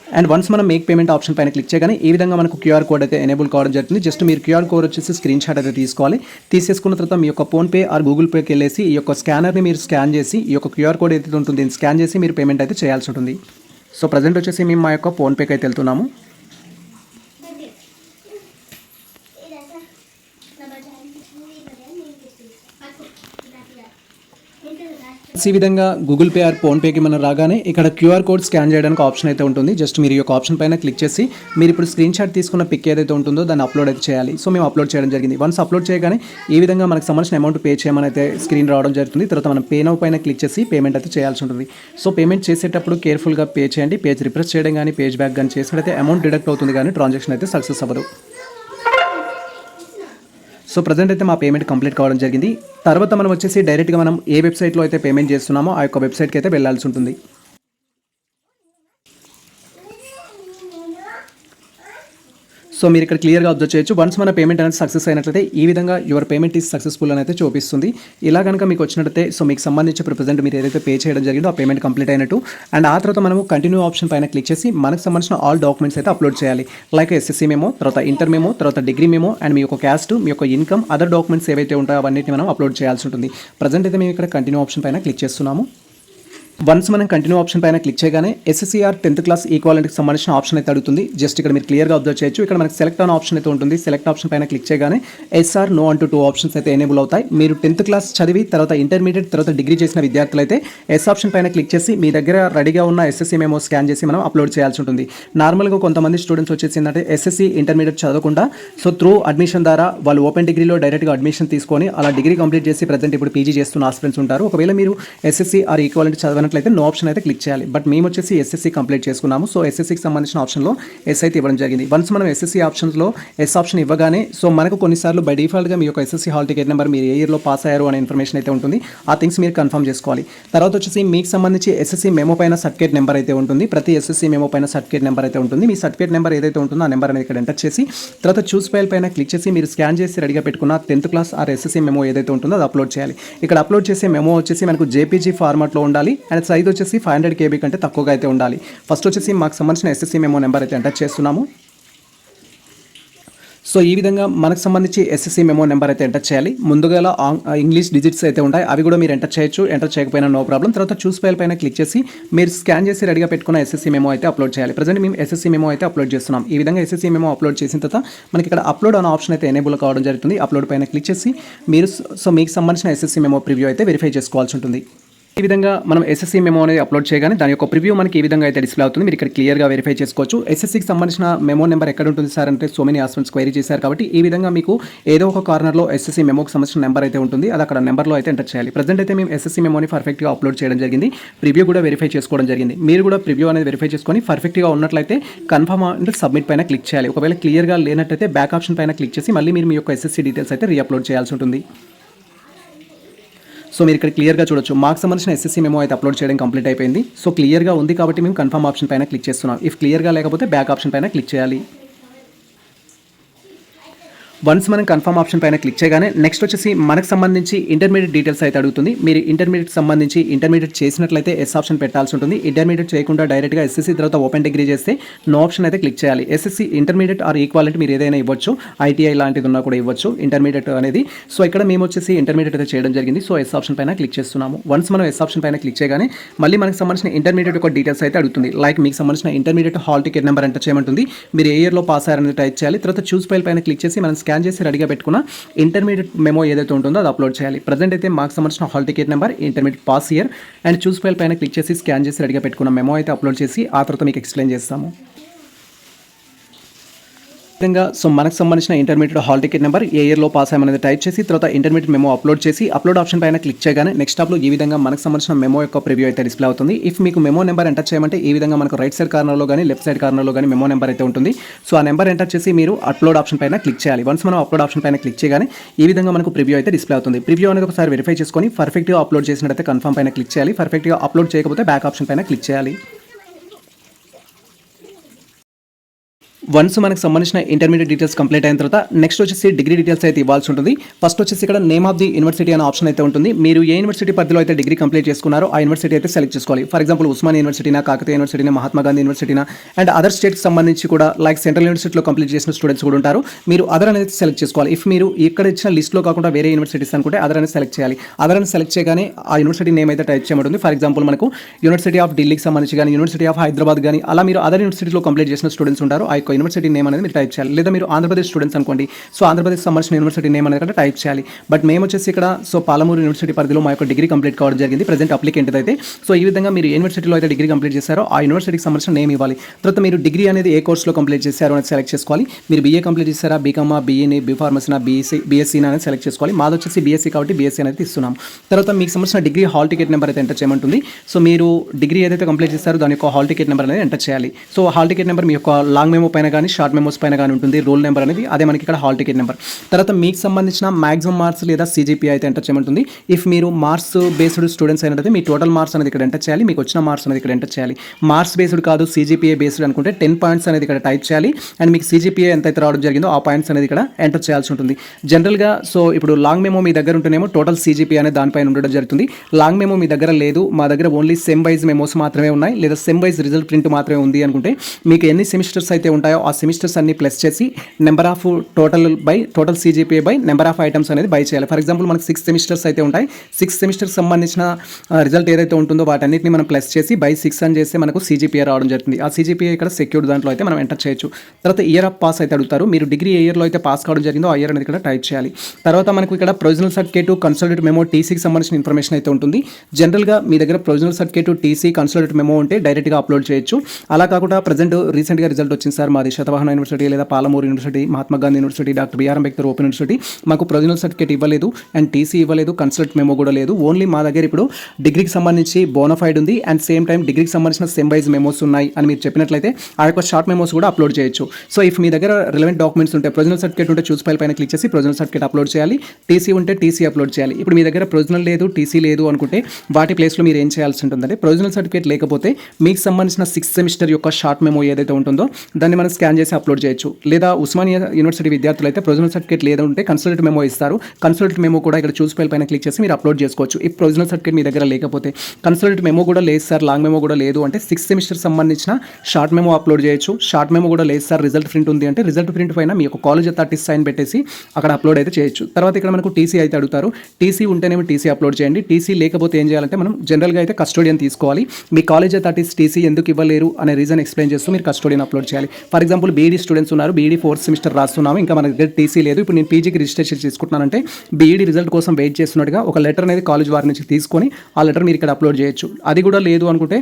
అండ్ వన్స్ మనం మేక్ పేమెంట్ ఆప్షన్ పైన క్లిక్ చేయగానే ఈ విధంగా మనకు క్యూఆర్ కోడ్ అయితే ఎనేబుల్ కావడం జరుగుతుంది జస్ట్ మీరు క్యూఆర్ కోడ్ వచ్చేసి స్క్రీన్ షాట్ అయితే తీసుకోవాలి. తీసేసుకున్న తర్వాత మీ యొక్క ఫోన్పే ఆర్ గూగుల్ పేకి వెళ్ళేసి ఈ యొక్క స్కానర్ని మీరు స్కాన్ చేసి ఈ యొక్క క్యూఆర్ కోడ్ అయితే ఉంటుంది స్కాన్ చేసి మీరు పేమెంట్ అయితే చేయాల్సి ఉంటుంది. సో ప్రజెంట్ వచ్చేసి మేము మా యొక్క ఫోన్పేకి అయితే వెళ్తున్నాము. ఈ విధంగా గూగుల్ పే ఆర్ ఫోన్పేకి మనం రాగానే ఇక్కడ క్యూఆర్ కోడ్ స్కాన్ చేయడానికి ఆప్షన్ అయితే ఉంటుంది. జస్ట్ మీరు ఈ యొక్క ఆప్షన్ పైన క్లిక్ చేసి మీరు ఇప్పుడు స్క్రీన్ షాట్ తీసుకున్న పిక్ ఏదైతే ఉంటుందో దాన్ని అప్లోడ్ అయితే చేయాలి. సో మేము అప్లోడ్ చేయడం జరిగింది. వన్స్ అప్లోడ్ చేయగానే ఈ విధంగా మనకు సంబంధించిన అమౌంట్ పే చేయమని అయితే స్క్రీన్ రావడం జరుగుతుంది. తర్వాత మనం పే నౌ పైన క్లిక్ చేసి పేమెంట్ అయితే చేయాల్సి ఉంటుంది. సో పేమెంట్ చేసేటప్పుడు కేర్ఫుల్గా పే చేయండి. పేజ్ రిప్రెస్ చేయడం కానీ పేజ్ బ్యాక్ కానీ చేసినట్లయితే అమౌంట్ డిడక్ట్ అవుతుంది కానీ ట్రాన్సాక్షన్ అయితే సక్సెస్ అవ్వదు. సో ప్రజెంట్ అయితే మా పేమెంట్ కంప్లీట్ కావడం జరిగింది. తర్వాత మనం వచ్చేసి డైరెక్ట్గా మనం ఏ వెబ్సైట్లో అయితే పేమెంట్ చేస్తున్నామో ఆ యొక్క వెబ్సైట్కి అయితే వెళ్ళాల్సి ఉంటుంది. సో మీరు ఇక్కడ క్లియర్గా అబ్జర్వ్ చేయొచ్చు. వన్స్ మన పేమెంట్ అనేది సక్సెస్ అయినట్లయితే ఈ విధంగా యువర్ పేమెంట్ ఈజ్ సక్సెస్ఫుల్ అని అయితే చూపిస్తుంది. ఇలా కనుక మీకు వచ్చినట్లయితే సో మీకు సంబంధించి ఇప్పుడు ప్రజెంట్ మీరు ఏదైతే పే చేయడం జరిగిందో ఆ పేమెంట్ కంప్లీట్ అయినట్టు. అండ్ ఆ తర్వాత మనము కంటిన్యూ ఆప్షన్ పైన క్లిక్ చేసి మనకు సంబంధించిన ఆల్ డాక్యుమెంట్స్ అయితే అప్లోడ్ చేయాలి. లైక్ ఎస్ఎస్సీ మేమో తర్వాత ఇంటర్ మేమో తర్వాత డిగ్రీ మేమో అండ్ మీ యొక్క క్యాస్ట్ మీ యొక్క ఇన్కమ్ అదర్ డాక్యుమెంట్స్ ఏవైతే ఉంటాయో అవన్నిటిని మనం అప్లోడ్ చేయాల్సి ఉంటుంది. ప్రజెంట్ అయితే మేము ఇక్కడ కంటిన్యూ ఆప్షన్ పైన క్లిక్ చేస్తున్నాము. వన్స్ మనం కంటిన్యూ ఆప్షన్ పైన క్లిక్ చేయగానే ఎస్ఎస్సీఆర్ టెన్త్ క్లాస్ ఈక్వాలిటీకి సంబంధించిన ఆప్షన్ అయితే అడుగుతుంది. జస్ట్ ఇక్కడ మీరు క్లియర్గా అబ్జర్వ్ చేయొచ్చు. ఇక్కడ మనకి సెలెక్ట్ అనే ఆప్షన్ అయితే ఉంటుంది. సెలెక్ట్ ఆప్షన్ పైన క్లిక్ చేయగానే ఎస్ఆర్ నో అంటూ టూ ఆప్షన్స్ అయితే ఎనేబుల్ అవుతాయి. మీరు టెన్త్ క్లాస్ చదివి తర్వాత ఇంటర్మీడియట్ తర్వాత డిగ్రీ చేసిన విద్యార్థులు అయితే ఎస్ ఆప్షన్ పైన క్లిక్ చేసి మీ దగ్గర రెడీగా ఉన్న ఎస్ఎస్సీ మేము స్కాన్ చేసి మనం అప్లోడ్ చేయాల్సి ఉంటుంది. నార్మల్గా కొంతమంది స్టూడెంట్స్ వచ్చేసి ఏంటంటే ఎస్ఎస్సీ ఇంటర్మీడియట్ చదవకుండా సో త్రూ అడ్మిషన్ ద్వారా వాళ్ళు ఓపెన్ డిగ్రీలో డైరెక్ట్గా అడ్మిషన్ తీసుకొని అలా డిగ్రీ కంప్లీట్ చేసి ప్రజెంట్ ఇప్పుడు పీజీ చేస్తున్న ఆస్పిరెంట్స్ ఉంటారు. ఒకవేళ మీరు ఎస్ఎస్సీ ఆర్ ఈక్వాలిటీ చదవనట్లయితే నో ఆప్షన్ అయితే క్లిక్ చేయాలి. బట్ మేము వచ్చేసి ఎస్ఎస్సీ కంప్లీట్ చేసుకున్నాము. సో ఎస్ఎస్సీకి సంబంధించిన ఆప్షన్లో ఎస్ అయితే ఇవ్వడం జరిగింది. వన్స్ మనం ఎస్ఎస్సీ ఆప్షన్స్లో ఎస్ ఆప్షన్ ఇవ్వగానే సో మనకు కొన్నిసార్లు బై డిఫాల్ట్గా మీ యొక్క ఎస్ఎస్సీ హాల్ టికెట్ నెంబర్ మీరు ఏ ఇయర్లో పాస్ అయ్యారు అనే ఇన్ఫర్మేషన్ అయితే ఉంటుంది. ఆ థింగ్స్ మీరు కన్ఫర్మ్ చేసుకోవాలి. తర్వాత వచ్చేసి మీకు సంబంధించి ఎస్ఎస్సీ మెమో పైన సర్టిఫికేట్ నెంబర్ అయితే ఉంటుంది. ప్రతి ఎస్ఎస్సీ మెమో పైన సర్టిఫికేట్ నెంబర్ అయితే ఉంటుంది. మీ సర్టిఫికేట్ నెంబర్ ఏదైతే ఉంటుందో ఆ నెంబర్ అనేది ఇక్కడ ఎంటర్ చేసి తర్వాత చూస్ ఫైల్ పైన క్లిక్ చేసి మీరు స్కాన్ చేసి రెడీగా పెట్టుకున్న tenth class or SSC memo ఏదైతే ఉంటుందో అది అప్లోడ్ చేయాలి. ఇక్కడ అప్లోడ్ చేసే మెమో వచ్చేసి మనకు జేపీజీ ఫార్మాట్లో ఉండాలి. అండ్ సైజ్ వచ్చేసి ఫైవ్ హండ్రెడ్ కేబీ కంటే తక్కువగా అయితే ఉండాలి. ఫస్ట్ వచ్చేసి మాకు సంబంధించిన ఎస్ఎస్సీ మెమో నెంబర్ అయితే ఎంటర్ చేస్తున్నాము. సో ఈ విధంగా మనకు సంబంధించి ఎస్ఎస్సీ మెమో నెంబర్ అయితే ఎంటర్ చేయాలి. ముందుగా ఇంగ్లీష్ డిజిట్స్ అయితే ఉంటాయి. అవి కూడా మీరు ఎంటర్ చేయొచ్చు. ఎంటర్ చేయకపోయినా నో ప్రాబ్లం తర్వాత చూస్ ఫైల్ పైన క్లిక్ చేసి మీరు స్కాన్ చేసి రెడీగా పెట్టుకున్న ఎస్ఎస్సీ మెమో అయితే అప్లోడ్ చేయాలి. ప్రజెంట్ మేము ఎస్ఎస్సీ మెమో అయితే అప్లోడ్ చేస్తున్నాం. ఈ విధంగా ఎస్ఎస్సీ మెమో అప్లోడ్ చేసిన తర్వాత మనకి ఇక్కడ అప్లోడ్ అనే ఆప్షన్ అయితే ఎనేబుల్ కావడం జరుగుతుంది. అప్లోడ్ పైన క్లిక్ చేసి మీరు సో మీకు సంబంధించిన ఎస్ఎస్సీ మెమో ప్రివ్యూ అయితే వెరిఫై చేసుకోవాల్సి ఉంటుంది. ఈ విధంగా మనం ఎస్ఎస్సీ మెమో అనేది అప్లోడ్ చేయగానే దాని యొక్క ప్రివ్యూ మనకి ఈ విధంగా అయితే డిస్ప్లే అవుతుంది. మీరు ఇక్కడ క్లియర్గా వెరిఫై చేసుకోవచ్చు. ఎస్ఎస్సీకి సంబంధించిన మెమో నెంబర్ ఎక్కడ ఉంటుంది సార్ అంటే సో మెనీ హాస్పిటల్స్ క్వైరీ చేశారు కాబట్టి ఈ విధంగా మీకు ఏదో ఒక కార్నర్లో ఎస్ఎస్సీ మెమోకి సంబంధించిన నెంబర్ అయితే ఉంటుంది. అది అక్కడ నెంబర్లో అయితే ఎంటర్ చేయాలి. ప్రజెంట్ అయితే మేము ఎస్ఎస్సీ మెమోని పర్ఫెక్ట్గా అప్లోడ్ చేయడం జరిగింది. ప్రివ్యూ కూడా వెరిఫై చేసుకోవడం జరిగింది. మీరు కూడా ప్రివ్యూ అనేది వెరిఫై చేసుకొని పర్ఫెక్ట్గా ఉన్నట్లయితే కన్ఫర్మ్ అంటే సబ్మిట్ పైన క్లిక్ చేయాలి. ఒకవేళ క్లియర్గా లేనట్టయితే బ్యాక్ ఆప్షన్ పైన క్లిక్ చేసి మళ్ళీ మీరు మీ యొక్క ఎస్ఎస్సీ డీటెయిల్స్ అయితే రీఅప్లోడ్ చేయాల్సి ఉంటుంది. సో మీరు ఇక్కడ క్లియర్గా చూడొచ్చు. మాకు సంబంధించిన ఎస్ఎస్సీ మేము అయితే అప్లోడ్ చేయడం కంప్లీట్ అయిపోయింది. సో క్లియర్గా ఉంది కాబట్టి మేము కన్ఫర్మ్ ఆప్షన్ పైన క్లిక్ చేస్తున్నాం. ఇఫ్ క్లియర్గా లేకపోతే బ్యాక్ ఆప్షన్ పైన క్లిక్ చేయాలి. వన్స్ మనం కన్ఫర్మ్ ఆప్షన్ పైన క్లిక్ చేయగానే నెక్స్ట్ వచ్చేసి మనకు సంబంధించి ఇంటర్మీడియట్ డీటెయిల్స్ అయితే అడుగుతుంది. మీరు ఇంటర్మీడియట్ సంబంధించి ఇంటర్మీడియట్ చేసినట్లయితే ఎస్ ఆప్షన్ పెట్టాల్సి ఉంటుంది. ఇంటర్మీడియట్ చేయకుండా డైరెక్ట్గా ఎస్ఎస్సీ తర్వాత ఓపెన్ డిగ్రీ చేస్తే నో ఆప్షన్ అయితే క్లిక్ చేయాలి. ఎస్ఎస్సీ ఇంటర్మీడియట్ ఆర్ ఈక్వాలిటీ మీరు ఏదైనా ఇవ్వచ్చు. ఐటీఐ లాంటిది ఉన్నా కూడా ఇవ్వచ్చు. ఇంటర్మీడియట్ అనేది. సో ఇక్కడ మేము వచ్చేసి ఇంటర్మీడియట్ అయితే చేయడం జరిగింది. సో ఎస్ ఆప్షన్ పైన క్లిక్ చేస్తున్నాము. వన్స్ మనం ఎస్ ఆప్షన్ పైన క్లిక్ చేయగానే మళ్ళీ మనకు సంబంధించిన ఇంటర్మీడియట్ యొక్క డీటెయిల్స్ అయితే అడుగుతుంది. లైక్ మీకు సంబంధించిన intermediate hall ticket number enter చేయమంటుంది. మీరు ఏ ఇయర్లో పాస్ అయ్యారని టైప్ చేయాలి. తర్వాత చూస్ ఫైల్ పైన క్లిక్ చేసి మనం స్కాన్ చేసి రెడీగా పెట్టుకున్న ఇంటర్మీడియట్ మెమో ఏదైతే ఉంటుందో అది అప్లోడ్ చేయాలి. ప్రజెంట్ అయితే మాకు సంబంధించిన hall ticket number intermediate pass year and choose file పైన క్లిక్ చేసి స్కాన్ చేసి రెడీగా పెట్టుకున్న మెమో అయితే అప్లోడ్ చేసి ఆ తర్వాత మీకు ఎక్స్ప్లెయిన్ చేస్తాము. విధంగా సో మనకు సంబంధించిన ఇంటర్మీడియట్ హాల్ టికెట్ నెంబర్ ఏ ఇయర్లో పాస్ అయ్యమనేది టైప్ చేసి తర్వాత ఇంటర్మీడియట్ మెమో అప్లోడ్ చేసి అప్లోడ్ ఆప్షన్ పైన క్లిక్ చేయగానే నెక్స్ట్ టాప్లో ఈ విధంగా మనకు సంబంధించిన మెమో యొక్క ప్రివ్యూ అయితే డిస్ప్లే అవుతుంది. ఇఫ్ మీకు మెమో నెంబర్ ఎంటర్ చేయమంటే ఈ విధంగా మనకు రైట్ సైడ్ కార్నర్లో కానీ లెఫ్ట్ సైడ్ కార్నర్లో కానీ మెమో నెంబర్ అయితే ఉంటుంది. సో ఆ నెంబర్ ఎంటర్ చేసి మీరు అప్లోడ్ ఆప్షన్ పైన క్లిక్ చేయాలి. వన్స్ మనం అప్లోడ్ ఆప్షన్ పైన క్లిక్ చేయగానే ఈ విధంగా మనకు ప్రివ్యూ అయితే డిస్ప్లే అవుతుంది. ప్రివ్యూ అనేది ఒకసారి వెరిఫై చేసుకొని పర్ఫెక్ట్గా అప్లోడ్ చేసినట్టయితే కన్ఫర్మ్ పైన క్లిక్ చేయాలి. పర్ఫెక్ట్గా అప్లోడ్ చేయకపోతే బ్యాక్ ఆప్షన్ పైన క్లిక్ చేయాలి. వన్స్ మనకు సంబంధించిన ఇంటర్మీడియట్ డీటెయిల్స్ కంప్లీట్ అయిన తర్వాత నెక్స్ట్ వచ్చేసి డిగ్రీ డీటెయిల్స్ అయితే ఇవ్వాల్సి ఉంటుంది. ఫస్ట్ వచ్చేసి ఇక్కడ నేమ్ ఆఫ్ ది యూనివర్సిటీ అనే ఆప్షన్ అయితే ఉంటుంది. మీరు ఏ యూనివర్సిటీ పరిధిలో అయితే డిగ్రీ కంప్లీట్ చేసుకున్నారో ఆ యూనివర్సిటీ అయితే సెలెక్ట్ చేసుకోవాలి. ఫర్ ఎగ్జాంపుల్ ఉస్మాన్ యూనివర్సిటీనా కాకతీయ యూనివర్సిటీనా మహాత్మా గాంధీ యూనివర్సిటీనా అండ్ అదర్ స్టేట్కి సంబంధించి కూడా లైక్ సెంట్రల్ యూనివర్సిటీలో కంప్లీట్ చేసిన స్టూడెంట్స్ కూడా ఉంటారు. మీరు అదర్ అనేది సెలెక్ట్ చేసుకోవాలి. ఇఫ్ మీరు ఇక్కడ ఇచ్చిన లిస్ట్లో కాకుండా వేరే యూనివర్సిటీస్ అనుకుంటే అదర్ అనేది సెలెక్ట్ చేయాలి. అదర్ అని సెలెక్ట్ చేయగానే ఆ యూనివర్సిటీ నేమ్ అయితే టైప్ చేయబడుతుంది. ఫర్ ఎగ్జాంపుల్ మనకు యూనివర్సిటీ ఆఫ్ ఢిల్లీకి సంబంధించి కానీ యూనివర్సిటీ ఆఫ్ హైదరాబాద్ కానీ అలా మీరు అదర్ యూనివర్సిటీలో కంప్లీట్ చేసిన స్టూడెంట్స్ ఉంటారు. ఆ యొక్క యూనివర్సిటీ నేమ్ అనేది మీరు టైప్ చేయాలి. లేదా మీరు ఆంధ్రప్రదేశ్ స్టూడెంట్స్ అనుకోండి. సో ఆంధ్రప్రదేశ్ సంబంధించిన యూనివర్సిటీ నేమ్ అనేది కూడా టైప్ చేయాలి. బట్ మేము వచ్చేసి ఇక్కడ సో పాలమూరు యూనివర్సిటీ పరిధిలో మా యొక్క డిగ్రీ కంప్లీట్ కావడం జరిగింది. ప్రజెంట్ అప్లికెంట్ అయితే. సో ఈ విధంగా మీరు యూనివర్సిటీలో అయితే డిగ్రీ కంప్లీట్ చేశారో ఆ యూనివర్సిటీకి సంబంధించిన నేమ్ ఇవ్వాలి. తర్వాత మీరు డిగ్రీ అనేది ఏ కోర్సులో కంప్లీట్ చేశారో అనేది సెలెక్ట్ చేసుకోవాలి. మీరు బీఏ కంప్లీట్ చేశారా? బీకామా బీఏని బీ ఫార్మసీనా బీఎస్సీ బీఎస్సీ అనేది సెలెక్ట్ చేసుకోవాలి. మాది వచ్చేసి బీఎస్సీ కాబట్టి బీఎస్సీ అనేది ఇస్తున్నాం తర్వాత మీకు సంబంధించిన డిగ్రీ హాల్ టికెట్ నెంబర్ అయితే ఎంటర్ చేయమంటుంది. సో మీరు డిగ్రీ ఏదైతే కంప్లీట్ చేస్తారో దాని యొక్క హాల్ టికెట్ నెంబర్ అనేది ఎంటర్ చేయాలి. సో హాల్ టికెట్ నెంబర్ మీ యొక్క లాంగ్ మెమో పైన కానీ షార్ట్ మెమోస్ పైన కానీ ఉంటుంది రోల్ నెంబర్ అనేది. అదే మనకి ఇక్కడ హాల్ టికెట్ నెంబర్. తర్వాత మీకు సంబంధించిన మాక్సిమం మార్క్స్ లేదా సీజీపీ అయితే ఎంటర్ చేయమంటుంది. ఇఫ్ మీరు మార్క్స్ బేస్డ్ స్టూడెంట్స్ అయినట్టు మీ టోటల్ మార్క్స్ అనేది ఇక్కడ ఎంటర్ చేయాలి. మీకు వచ్చిన మార్క్స్ అనేది ఇక్కడ ఎంటర్ చేయాలి. మార్క్స్ బేస్డ్ కాదు సీజీపీఏ బేస్డ్ అనుకుంటే టెన్ పాయింట్స్ అనేది ఇక్కడ టైప్ చేయాలి. అండ్ మీకు సీజీపీఏ ఎంత అయితే రావడం జరిగిందో ఆ పాయింట్స్ అనేది ఇక్కడ ఎంటర్ చేయాల్సి ఉంటుంది. జనరల్గా సో ఇప్పుడు లాంగ్ మెమో మీ దగ్గర ఉంటేనేమో టోటల్ సీజీపీ అనేది దానిపైన ఉండడం జరుగుతుంది. లాంగ్ మెమో మీ దగ్గర లేదు. మా దగ్గర ఓన్లీ సెమ్ వైజ్ మెమోస్ మాత్రమే ఉన్నాయి. లేదా సెమ్ వైజ్ రిజల్ట్ ప్రింట్ మాత్రమే ఉంది అనుకుంటే మీకు ఎన్ని సెమిస్టర్స్ అయితే ఉంటాయో ఆ సెమిస్టర్స్ అన్ని ప్లస్ చేసి number of total by total CGPA by number of items అనేది బై చేయాలి. ఫర్ ఎగ్జాంపుల్ మనకి సిక్స్ సెమిస్టర్స్ అయితే ఉంటాయి. సిక్స్ సెమిస్టర్స్ సంబంధించిన రిజల్ట్ ఏదైతే ఉంటుందో వాటన్నిటిని మనం ప్లస్ చేసి బై సిక్స్ అని చేస్తే మనకు సీజీపీఏ రావడం జరుగుతుంది. ఆ సీజీపీఏ ఇక్కడ సెక్యూర్డ్ దాంట్లో అయితే మనం ఎంటర్ చేయొచ్చు. తర్వాత ఇయర్ ఆఫ్ పాస్ అయితే అడుగుతారు. మీరు డిగ్రీ ఏ ఇయర్లో అయితే పాస్ కావడం జరిగిందో ఆ ఇయర్ అనేది ఇక్కడ టైప్ చేయాలి. తర్వాత మనకు ఇక్కడ ప్రొవిజనల్ సర్టిఫికేట్ కన్సల్టేట్ మెమో టీసీకి సంబంధించిన ఇన్ఫర్మేషన్ అయితే ఉంటుంది. జనరల్గా మీ దగ్గర provisional certificate TC consolidated memo ఉంటే డైరెక్ట్గా అప్లోడ్ చేయొచ్చు. అలా కాకుండా ప్రజెంట్ రీసెంట్గా రిజల్ట్ వచ్చింది సార్ మాది శతవాహన యూనివర్సిటీ లేదా Palamuru university Mahatma Gandhi university doctor BR Ambedkar open university మాకు ప్రొవిజనల్ సర్టిఫికేట్ ఇవ్వలేదు అండ్ టీసీ ఇవ్వలేదు కన్సల్ట్ మెమో కూడా లేదు. ఓన్లీ మా దగ్గర ఇప్పుడు డిగ్రీకి సంబంధించి బోనఫైడ్ ఉంది అండ్ సేమ్ టైం డిగ్రీకి సంబంధించిన సెమ్ వైజ్ మెమోస్ ఉన్నాయి అని మీరు చెప్పినట్లయితే ఆ యొక్క షార్ట్ మెమోస్ కూడా అప్లోడ్ చేయొచ్చు. సో ఇఫ్ మీ దగ్గర రిలవెంట్ డాక్యుమెంట్స్ ఉంటే ప్రొవిజనల్ సర్టిఫికేట్ ఉంటే చూస్ ఫైల్ పైన క్లిక్ చేసి ప్రొవిజనల్ సర్టిఫికేట్ అప్లోడ్ చేయాలి. టీసీ ఉంటే టీసీ అప్లోడ్ చేయాలి. ఇప్పుడు మీ దగ్గర ప్రొవిజనల్ లేదు టీసీ లేదు అనుకుంటే వాటి ప్లేస్లో మీరు ఏం చేయాల్సి ఉంటుందంటే ప్రొవిజనల్ సర్టిఫికేట్ లేకపోతే మీకు సంబంధించిన సిక్స్త్ సెమిస్టర్ యొక్క షార్ట్ మెమో ఏదైతే ఉంటుందో దాన్ని మనం స్కాన్ చేసి అప్లోడ్ చేయొచ్చు. లేదా ఉస్మానియా యూనివర్సిటీ విద్యార్థులు అయితే ప్రొవిజనల్ సర్టిఫికేట్ లేదంటే కన్సల్ట్ మెమో ఇస్తారు. కన్సల్ట్ మెమో కూడా ఇక్కడ చూస్ ఫైల్ పైన క్లిక్ చేసి మీరు అప్లోడ్ చేసుకోవచ్చు. ఈ ప్రొవిజనల్ సర్టిఫికేట్ మీ దగ్గర లేకపోతే కన్సల్ట్ మెమో కూడా లేదు సార్ లాంగ్ మెమో కూడా లేదు అంటే సిక్స్త్ సెమిస్టర్ సంబంధించిన షార్ట్ మెమో అప్లోడ్ చేయొచ్చు. షార్ట్ మెమో కూడా లేదు సార్ రిజల్ట్ ప్రింట్ ఉంది అంటే రిజల్ట్ ప్రింట్ పైన మీ యొక్క కాలేజ్ అథారిటీ సైన్ పెట్టేసి అక్కడ అప్లోడ్ అయితే చేయొచ్చు. తర్వాత ఇక్కడ మనకు టీసీ అయితే అడుగుతారు. టీసీ ఉంటేనేమో టీసీ అప్లోడ్ చేయండి. టీసీ లేకపోతే ఏం చేయాలంటే మనం జనరల్గా అయితే కస్టోడియన్ తీసుకోవాలి. మీ కాలేజ్ అథారిటీస్ టీసీ ఎందుకు ఇవ్వలేరు అనే రీజన్ ఎక్స్ప్లెయిన్ చేస్తూ మీరు కస్టోడియన్ అప్లోడ్ చేయాలి. ఫర్ ఎగ్జాంపుల్ బీఈడీ స్టూడెంట్స్ ఉన్నారు. బీఈడీ ఫోర్త్ సెమిస్టర్ రాస్తున్నాము. ఇంకా మన దగ్గర టీసీ లేదు. ఇప్పుడు నేను పీజీకి రిజిస్ట్రేషన్ చేసుకుంటున్నానంటే బీఈడీ రిజల్ట్ కోసం వెయిట్ చేస్తున్నట్టుగా ఒక లెటర్ అనేది కాలేజ్ వారి నుంచి తీసుకొని ఆ లెటర్ మీరు ఇక్కడ అప్లోడ్ చేయొచ్చు. అది కూడా లేదు అనుకుంటే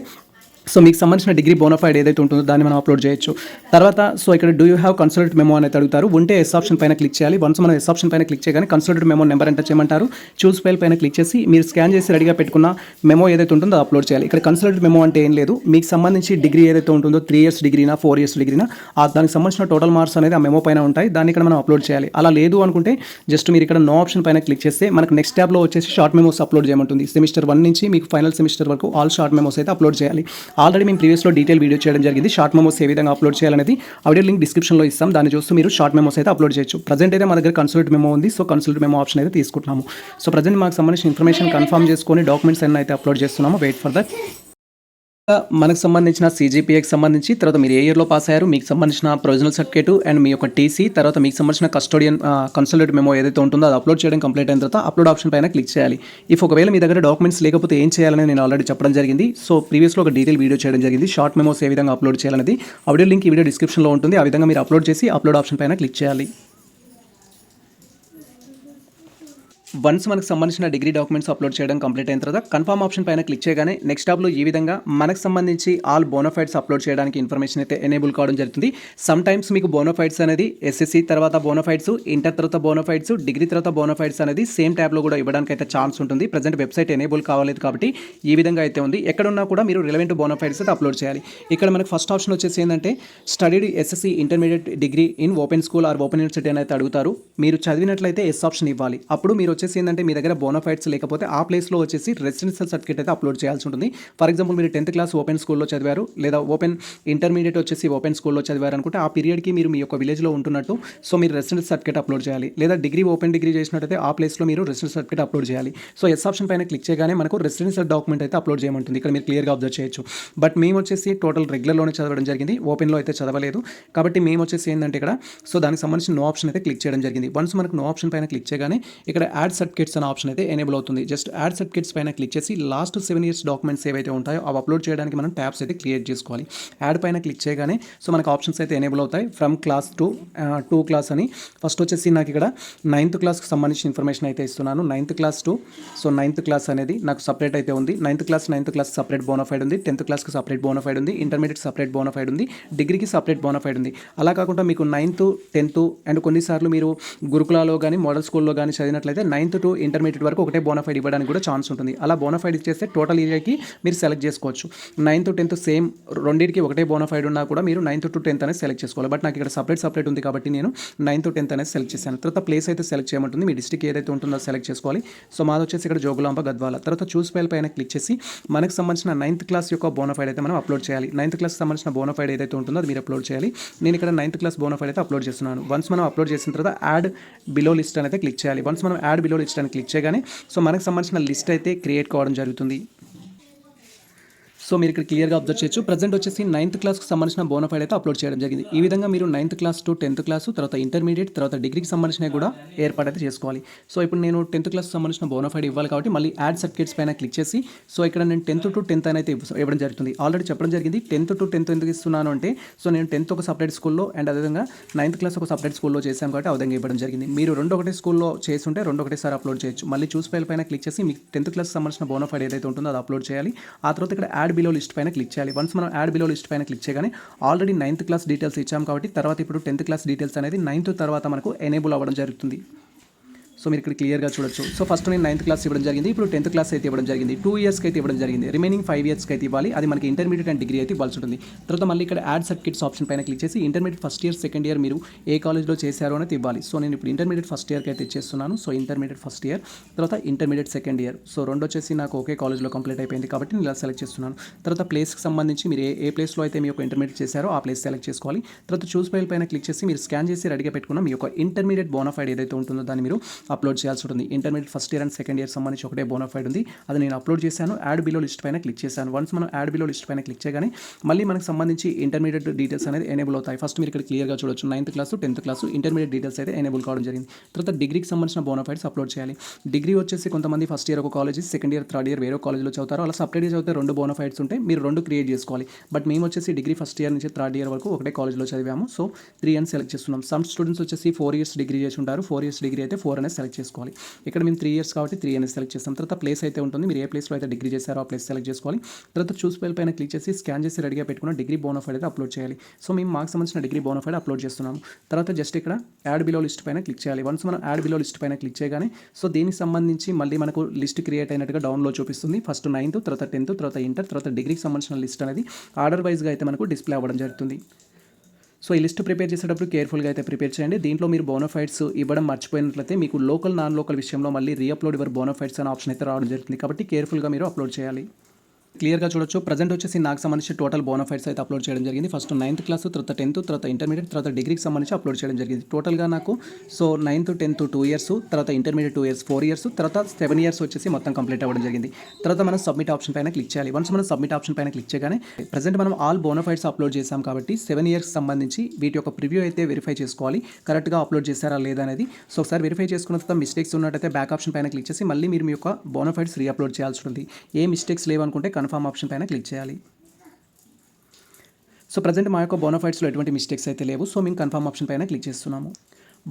సో మీకు సంబంధించిన డిగ్రీ బోనఫైడ్ ఏదైతే ఉంటుందో దాన్ని మనం అప్లోడ్ చేయొచ్చు. తర్వాత సో ఇక్కడ do you have consult memo అనేది అడుగుతారు. ఉంటే ఎస్ ఆప్షన్ పైన క్లిక్ చేయాలి. వన్స్ మనం ఎస్ ఆప్షన్ పైన క్లిక్ చేయగానే కన్సల్ట్ మెమో నెంబర్ ఎంటర్ చేయమంటారు. చూస్ ఫైల్ పైన క్లిక్ చేసి మీరు స్కాన్ చేసి రెడీగా పెట్టుకున్న మెమో ఏదైతే ఉంటుందో అది అప్లోడ్ చేయాలి. ఇక్కడ కన్సల్ట్ మెమో అంటే ఏం లేదు. మీకు సంబంధించి డిగ్రీ ఏదైతే ఉంటుందో త్రీ ఇయర్స్ డిగ్రీనా ఫోర్ ఇయర్స్ డిగ్రీనా ఆ దానికి సంబంధించిన టోటల్ మార్క్స్ అనేది ఆ మెమో పైన ఉంటాయి. దాన్ని ఇక్కడ మనం అప్లోడ్ చేయాలి. అలా లేదు అనుకుంటే జస్ట్ మీరు ఇక్కడ నో ఆప్షన్ పైన క్లిక్ చేస్తే మనకు నెక్స్ట్ ట్యాబ్లో వచ్చేసి షార్ట్ మెమోస్ అప్లోడ్ చేయమంటుంది. సెమిస్టర్ వన్ నుంచి మీకు ఫైనల్ సెమిస్టర్ వరకు ఆల్ షార్ట్ మెమోస్ అయితే అప్లోడ్ చేయాలి. ఆల్రెడీ మేము ప్రీవియస్లో డీటెయిల్ వీడియో చేయడం జరిగింది. షార్ట్ మెమోస్ ఏ విధంగా అప్లోడ్ చేయాలనేది ఆడియో లింక్ డిస్క్రిప్షన్లో ఇస్తాం. దాన్ని చూస్తూ మీరు షార్ట్ మెమోస్ అయితే అప్లోడ్ చేయొచ్చు. ప్రజెంట్ అయితే మా దగ్గర కన్సల్ట్ మెమో ఉంది. సో కన్సల్ట్ మెమో ఆప్షన్ అయితే తీసుకుంటున్నాము. సో ప్రజెంట్ మాకు సంబంధించిన ఇన్ఫర్మేషన్ కన్ఫర్మ్ చేసుకొని డాక్యుమెంట్స్ అన్ని అయితే అప్లోడ్ చేస్తున్నాము. వెయిట్ ఫర్ దట్ మనకు సంబంధించిన సీజీపీఏకి సంబంధించి తర్వాత మీరు ఏ ఇయర్లో పాస్ అయ్యారు మీకు సంబంధించిన ప్రొవిజనల్ సర్టిఫికేట్ అండ్ మీ యొక్క టీసీ తర్వాత మీకు సంబంధించిన కస్టోడియన్ కన్సల్టెంట్ మెమో ఏదైతే ఉంటుందో అది అప్లోడ్ చేయడం కంప్లీట్ అయిన తర్వాత అప్లోడ్ ఆప్షన్ పైన క్లిక్ చేయాలి. ఇఫ్ ఒకవేళ మీ దగ్గర డాక్యుమెంట్స్ లేకపోతే ఏం చేయాలని నేను ఆల్రెడీ చెప్పడం జరిగింది. సో ప్రీవియస్లో ఒక డీటెయిల్ వీడియో చేయడం జరిగింది. షార్ట్ మెమోస్ ఏ విధంగా అప్లోడ్ చేయాలనేది ఆడియో లింక్ ఈ వీడియో డిస్క్రిప్షన్లో ఉంటుంది. ఆ విధంగా మీరు అప్లోడ్ చేసి అప్లోడ్ ఆప్షన్ పైన క్లిక్ చేయాలి. వన్స్ మనకు సంబంధించిన డిగ్రీ డాక్యుమెంట్స్ అప్లోడ్ చేయడం కంప్లీట్ అయిన తర్వాత కన్ఫర్మ్ ఆప్షన్ పైన క్లిక్ చేయగానే నెక్స్ట్ టాబ్లో ఈ విధంగా మనకు సంబంధించి ఆల్ బోనోఫైడ్స్ అప్లోడ్ చేయడానికి ఇన్ఫర్మేషన్ అయితే ఎనేబుల్ కావడం జరుగుతుంది. సమ్ టైమ్స్ మీకు బోనోఫైడ్స్ అనేది ఎస్ఎస్సి తర్వాత బోనోఫైడ్స్ ఇంటర్ తర్వాత బోనోఫైడ్స్ డిగ్రీ తర్వాత బోనోఫైడ్స్ అనేది సేమ్ ట్యాబ్లో కూడా ఇవ్వడానికి అయితే ఛాన్స్ ఉంటుంది. ప్రజెంట్ వెబ్సైట్ ఎనేబుల్ కావాలేదు కాబట్టి ఈ విధంగా అయితే ఉంది. ఎక్కడున్నా కూడా మీరు రిలవెంట్ బోనోఫైడ్స్ అయితే అప్లోడ్ చేయాలి. ఇక్కడ మనకు ఫస్ట్ ఆప్షన్ వచ్చేసి ఏంటంటే studied SSC intermediate degree in open school or open university అని అయితే అడుగుతారు. మీరు చదివినట్లయితే ఎస్ ఆప్షన్ ఇవ్వాలి. అప్పుడు మీరు వచ్చేసి ఏంటంటే మీ దగ్గర బోనఫైడ్స్ లేకపోతే ఆ ప్లేస్లో వచ్చేసి రెసిడెన్షియల్ సర్టిఫికేట్ అయితే అప్లోడ్ చేయాల్సి ఉంటుంది. ఫర్ ఎగ్జాంపుల్ మీరు టెన్త్ క్లాస్ ఓపెన్ స్కూల్లో చదివారు లేదా ఓపెన్ ఇంటర్మీడియట్ వచ్చేసి ఓపెన్ స్కూల్లో చదివారు అనుకుంటే ఆ పీరియడ్కి మీరు మీ యొక్క విలేజ్లో ఉంటున్నట్టు సో మీరు రెసిడెన్స్ సర్టిఫికేట్ అప్లోడ్ చేయాలి. లేదా డిగ్రీ ఓపెన్ డిగ్రీ చేసినట్టయితే ఆ ప్లేస్లో మీరు రెసిడెన్స్ సర్టిఫికేట్ అప్లోడ్ చేయాలి. సో ఎస్ ఆప్షన్ పైన క్లిక్ చేయగానే మనకు రెసిడెన్షియల్ డాక్యుమెంట్ అయితే అప్లోడ్ చేయమంటుంది. ఇక్కడ మీరు క్లియర్గా అబ్జర్వ్ చేయొచ్చు. బట్ మేము వచ్చేసి టోటల్ రెగ్యులర్లోనే చదవడం జరిగింది. ఓపెన్లో అయితే చదవలేదు. కాబట్టి మేము వచ్చేసి ఏంటంటే ఇక్కడ సో దానికి సంబంధించిన నో ఆప్షన్ అయితే క్లిక్ చేయడం జరిగింది. వన్స్ మనకు నో ఆప్షన్ పైన క్లిక్ చేయగానే ఇక్కడ యాడ్ సర్టిఫికేట్స్ అనే ఆప్షన్ అయితే ఎనేబుల్ అవుతుంది. జస్ట్ యాడ్ సర్టిఫికేట్స్ పైన క్లిక్ చేసి లాస్ట్ సెవెన్ ఇయర్స్ డాక్యుమెంట్స్ ఏవైతే ఉంటాయో అవి అప్లోడ్ చేయడానికి మనం ట్యాబ్స్ అయితే క్రియేట్ చేసుకోవాలి. యాడ్ పైన క్లిక్ చేయగానే సో మనకు ఆప్షన్స్ అయితే ఎనేబుల్ అవుతాయి. From class to to class అని. ఫస్ట్ వచ్చేసి నాకు ఇక్కడ నైన్త్ క్లాస్కి సంబంధించిన ఇన్ఫర్మేషన్ అయితే ఇస్తున్నాను. Ninth class to so ninth class అనేది నాకు సపరేట్ అయితే ఉంది. Ninth class ninth class separate bonafide ఉంది. టెన్త్ క్లాస్కి సపరేట్ బోనఫైడ్ ఉంది. ఇంటర్మీడియట్ సపరేట్ బోనఫైడ్ ఉంది. డిగ్రీకి సపరేట్ బోనఫైడ్ ఉంది. అలా కాకుండా మీకు నైన్త్ టెన్త్ అండ్ కొన్నిసార్లు మీరు గురుకులాలో కానీ మోడల్ స్కూల్లో కానీ చదివినట్లయితే నైన్త్ టు ఇంటర్మీడియట్ వరకు ఒకటే బోనఫైడ్ ఇవ్వడానికి కూడా ఛాన్స్ ఉంటుంది. అలా బోనఫైడ్ ఇచ్చేస్తే టోటల్ ఇయర్కి మీరు సెలెక్ట్ చేసుకోవచ్చు. నైన్త్ టెన్త్ సేమ్ రెండింటికి ఒకటే బోనఫైడ్ ఉన్నా కూడా మీరు నైన్త్ టు టెన్త్ అనేది సెలెక్ట్ చేసుకోవాలి. బట్ నాకు ఇక్కడ సపరేట్ సపరేట్ ఉంది కాబట్టి నేను నైన్త్ టెన్త్ అనేది సెలెక్ట్ చేశాను. తర్వాత ప్లేస్ అయితే సెలెక్ట్ చేయమంటుంది. మీ డిస్ట్రిక్ట్ ఏదైతే ఉంటుందో సెలెక్ట్ చేసుకోవాలి. సో మాది వచ్చేసి ఇక్కడ జోగులాంబ గద్వాల. తర్వాత చూస్ ఫైల్ పైన క్లిక్ చేసి మనకు సంబంధించిన నైన్త్ క్లాస్ యొక్క బోనఫైడ్ అయితే మనం అప్లోడ్ చేయాలి. నైన్త్ క్లాస్ సంబంధించిన బోనఫైడ్ ఏదైతే ఉంటుందో అది మీరు అప్లోడ్ చేయాలి. నేను ఇక్కడ నైన్త్ క్లాస్ బోనఫైడ్ అయితే అప్లోడ్ చేస్తున్నాను. వన్స్ మనం అప్లోడ్ చేసిన తర్వాత యాడ్ బిలో లిస్ట్ అనేది క్లిక్ చేయాలి. వన్స్ మనం యాడ్ బిలో లిస్ట్ అని క్లిక్ చేయగానే సో మనకు సంబంధించిన లిస్ట్ అయితే క్రియేట్ కావడం జరుగుతుంది. సో మీరు ఇక్కడ క్లియర్గా అబ్జర్వ్ చేయొచ్చు. ప్రజెంట్ వచ్చేసి నైన్త్ క్లాస్కి సంబంధించిన బోనఫైడ్ అయితే అప్లోడ్ చేయడం జరిగింది. ఈ విధంగా మీరు ninth class to tenth class తర్వాత ఇంటర్మీడియట్ తర్వాత డిగ్రీకి సంబంధించినవి కూడా ఏర్పాటు అయితే చేసుకోవాలి. సో ఇప్పుడు నేను టెన్త్ క్లాస్ సంబంధించిన బోనఫైడ్ ఇవ్వాలి కాబట్టి మళ్ళీ యాడ్ సర్టిఫికేట్స్ పైన క్లిక్ చేసి సో ఇక్కడ నేను టెన్త్ టు టెన్త్ అయితే ఇవ్వడం జరుగుతుంది. ఆల్రెడీ చెప్పడం జరిగింది టెన్త్ టు టెన్త్ ఎందుకు ఇస్తున్నాను అంటే సో నేను టెన్త్ ఒక సపరేట్ స్కూల్లో అండ్ అదేవిధంగా నైన్త్ క్లాస్ ఒక సపరేట్ స్కూల్లో చేశాను కాబట్టి ఆ విధంగా ఇవ్వడం జరిగింది. మీరు రెండు ఒకటే స్కూల్లో చేస్తుంటే రెండు ఒకటేసారి అప్లోడ్ చేయొచ్చు. మళ్ళీ చూస్ ఫైల్ పైన క్లిక్ చేసి మీకు టెన్త్ క్లాస్ సంబంధించిన బోనఫైడ్ ఏదైతే ఉంటుందో అది అప్లోడ్ చేయాలి. ఆ తర్వాత ఇక్కడ యాడ్ బిలో లిస్ట్ పైన క్లిక్ చేయాలి. వన్స్ మనం యాడ్ బిలో లిస్ట్ పైన క్లిక్ చేయగానే ఆల్రెడీ నైన్త్ క్లాస్ డీటెయిల్స్ ఇచ్చాం కాబట్టి తర్వాత ఇప్పుడు టెన్త్ క్లాస్ డీటెయిల్స్ అనేది నైన్త్ తర్వాత మనకు ఎనేబుల్ అవ్వడం జరుగుతుంది. సో మీరు ఇక్కడ క్లియర్గా చూడొచ్చు. సో ఫస్ట్ నేను నైన్త్ క్లాస్ ఇవ్వడం జరిగింది. ఇప్పుడు టెన్త్ క్లాస్ అయితే ఇవ్వడం జరిగింది. టూ ఇయర్స్కి అయితే ఇవ్వడం జరిగింది. రిమైనింగ్ ఫైవ్ ఇయర్స్కి అయితే ఇవ్వాలి. అది మనకి ఇంటర్మీడియట్ అండ్ డిగ్రీ అయితే ఇవ్వాల్సి ఉంటుంది. తర్వాత మళ్ళీ ఇక్కడ యాడ్ సర్టిఫికేట్స్ ఆప్షన్ పైన క్లిక్ చేసి intermediate first year second year మీరు ఏ కాలేజ్లో చేశారో అనేది ఇవ్వాలి. సో నేను ఇప్పుడు ఇంటర్మీడియట్ ఫస్ట్ ఇయర్కి అయితే ఇచ్చేస్తున్నాను. సో ఇంటర్మీడియట్ ఫస్ట్ ఇయర్ తర్వాత ఇంటర్మీడియట్ సెకండ్ ఇయర్ సో రెండు వచ్చేసి నాకు ఒకే కాలేజ్లో కంప్లీట్ అయిపోయింది కాబట్టి నేను ఇలా సెలెక్ట్ చేస్తున్నాను. తర్వాత ప్లేస్కి సంబంధించి మీరు ఏ ఏ ప్లేస్లో అయితే మీ యొక్క ఇంటర్మీడియట్ చేశారో ఆ ప్లేస్ సెలెక్ట్ చేసుకోవాలి. తర్వాత చూస్ ఫైల్ పైన క్లిక్ చేసి మీరు స్కాన్ చేసి రెడీగా పెట్టుకున్న మీ యొక్క ఇంటర్మీడియట్ బోనఫైడ్ ఏదైతే ఉంటుందో దాన్ని మీరు అప్లోడ్ చేయాల్సి ఉంటుంది. Intermediate first year and second year సంబంధించి ఒకటే బోనఫైడ్ ఉంది. అది నేను అప్లోడ్ చేశాను. యాడ్ బిలో లిస్ట్ పైన క్లిక్ చేశాను. వన్స్ మనం యాడ్ బిలో లిస్ట్ పైన క్లిక్ చేయగానే మళ్ళీ మనకు సంబంధించి ఇంటర్మీడియట్ డీటెయిల్స్ అనేది ఎనేబుల్ అవుతాయి. ఫస్ట్ మీరు ఇక్కడ క్లియర్గా చూడొచ్చు. Ninth class tenth class intermediate details అయితే ఎనేబుల్ కావడం జరిగింది. తర్వాత డిగ్రీకి సంబంధించిన బోనఫైడ్స్ అప్లోడ్ చేయాలి. డిగ్రీ వచ్చేసి కొంతమంది ఫస్ట్ ఇయర్ ఒక college second year third year వేరే కాలేజ్లో చదువుతారు. అలా సపరేట్గా చదివితే రెండు బోనఫైడ్స్ ఉంటాయి. మీరు రెండు క్రియేట్ చేసుకోవాలి. బట్ మేము వచ్చేసి డిగ్రీ ఫస్ట్ ఇయర్ నుంచి థర్డ్ ఇయర్ వరకు ఒకటే కాలేజ్లో చదివాము. సో త్రీ అని సెలెక్ట్ చేస్తున్నాం. సమ్ స్టూడెంట్స్ వచ్చేసి ఫోర్ ఇయర్స్ డిగ్రీ చేసి ఉంటారు. ఫోర్ ఇయర్స్ డిగ్రీ అయితే ఫోర్ అనేది సెలెక్ట్ చేసుకోవాలి. ఇక్కడ మేము త్రీ ఇయర్స్ కాబట్టి త్రీ అనేది సెలెక్ట్ చేస్తాం. తర్వాత ప్లేస్ అయితే ఉంటుంది. మీరు ఏ ప్లేస్లో అయితే డిగ్రీ చేశారో ఆ ప్లేస్ సెలెక్ట్ చేసుకోవాలి. తర్వాత చూస్ ఫైల్ పైన క్లిక్ చేసి స్కాన్ చేసి రెడీగా పెట్టుకున్న డిగ్రీ బోనోఫైడ్ అయితే అప్లోడ్ చేయాలి. సో మేము మాకు సంబంధించిన డిగ్రీ బోనఫైడ్ అప్లోడ్ చేస్తున్నాము. తర్వాత జస్ట్ ఇక్కడ యాడ్ బిలో లిస్ట్ పైన క్లిక్ చేయాలి. వన్స్ మనం యాడ్ బిలో లిస్ట్ పైన క్లిక్ చేయగానే సో దీనికి సంబంధించి మళ్ళీ మనకు లిస్ట్ క్రియేట్ అయినట్టుగా డౌన్లో చూపిస్తుంది. ఫస్ట్ నైన్త్ తర్వాత టెన్త్ తర్వాత ఇంటర్ తర్వాత డిగ్రీకి సంబంధించిన లిస్ట్ అనేది ఆర్డర్ వైజ్గా అయితే మనకు డిస్ప్లే అవ్వడం జరుగుతుంది. సో ఈ లిస్ట్ ప్రిపేర్ చేసేటప్పుడు కేర్ఫుల్గా అయితే ప్రిపేర్ చేయండి. దీంట్లో మీరు బోనఫైడ్స్ ఇవ్వడం మర్చిపోయినట్లయితే మీకు లోకల్ నాన్ లోకల్ విషయంలో మళ్ళీ రీఅప్లోడ్ యువర్ బోనఫైడ్స్ అనే ఆప్షన్ అయితే రావడం జరుగుతుంది. కాబట్టి కేర్ఫుల్గా మీరు అప్లోడ్ చేయాలి. క్లియర్గా చూడొచ్చు. ప్రజెంట్ వచ్చేసి నాకు సంబంధించి టోటల్ బోనఫైడ్స్ అయితే అప్లోడ్ చేయడం జరిగింది. ఫస్ట్ నైన్త్ క్లాస్ తర్వాత టెన్త్ తర్వాత ఇంటర్మీడియట్ తర్వాత డిగ్రీకి సంబంధించి అప్లోడ్ చేయడం జరిగింది. టోటల్గా నాకు so ninth tenth two years తర్వాత intermediate two years four years తర్వాత సెవెన్ ఇయర్స్ వచ్చేసి మొత్తం కంప్లీట్ అవ్వడం జరిగింది. తర్వాత మనం సబ్మిట్ ఆప్షన్ పైన క్లిక్ చేయాలి. వన్స్ మనం సబ్మిట్ ఆప్షన్ పైన క్లిక్ చేయగానే ప్రజెంట్ మనం ఆల్ బోనఫైడ్స్ అప్లోడ్ చేసాం కాబట్టి సెవెన్ ఇయర్స్ సంబంధించి వీటి యొక్క ప్రివ్యూ అయితే వెరిఫై చేసుకోవాలి. కరెక్ట్గా అప్లోడ్ చేశారా లేదా అనేది. సో ఒకసారి వెరిఫై చేసుకున్న తర్వాత మిస్టేక్స్ ఉన్నట్టయితే బ్యాక్ ఆప్షన్ పైన క్లిక్ చేసి మళ్ళీ మీరు మీ యొక్క బోనఫైడ్స్ రీ అప్లోడ్ చేయాల్సి ఉంటుంది. ఏ మిస్టేక్స్ లేవనుకుంటే కన్ఫర్మ్ ఆప్షన్ పైన క్లిక్ చేయాలి. సో ప్రజెంట్ మా యొక్క బోనోఫైట్స్లో ఎటువంటి మిస్టేక్స్ అయితే లేవు. సో మేము కన్ఫర్మ్ ఆప్షన్ పైన క్లిక్ చేస్తున్నాము.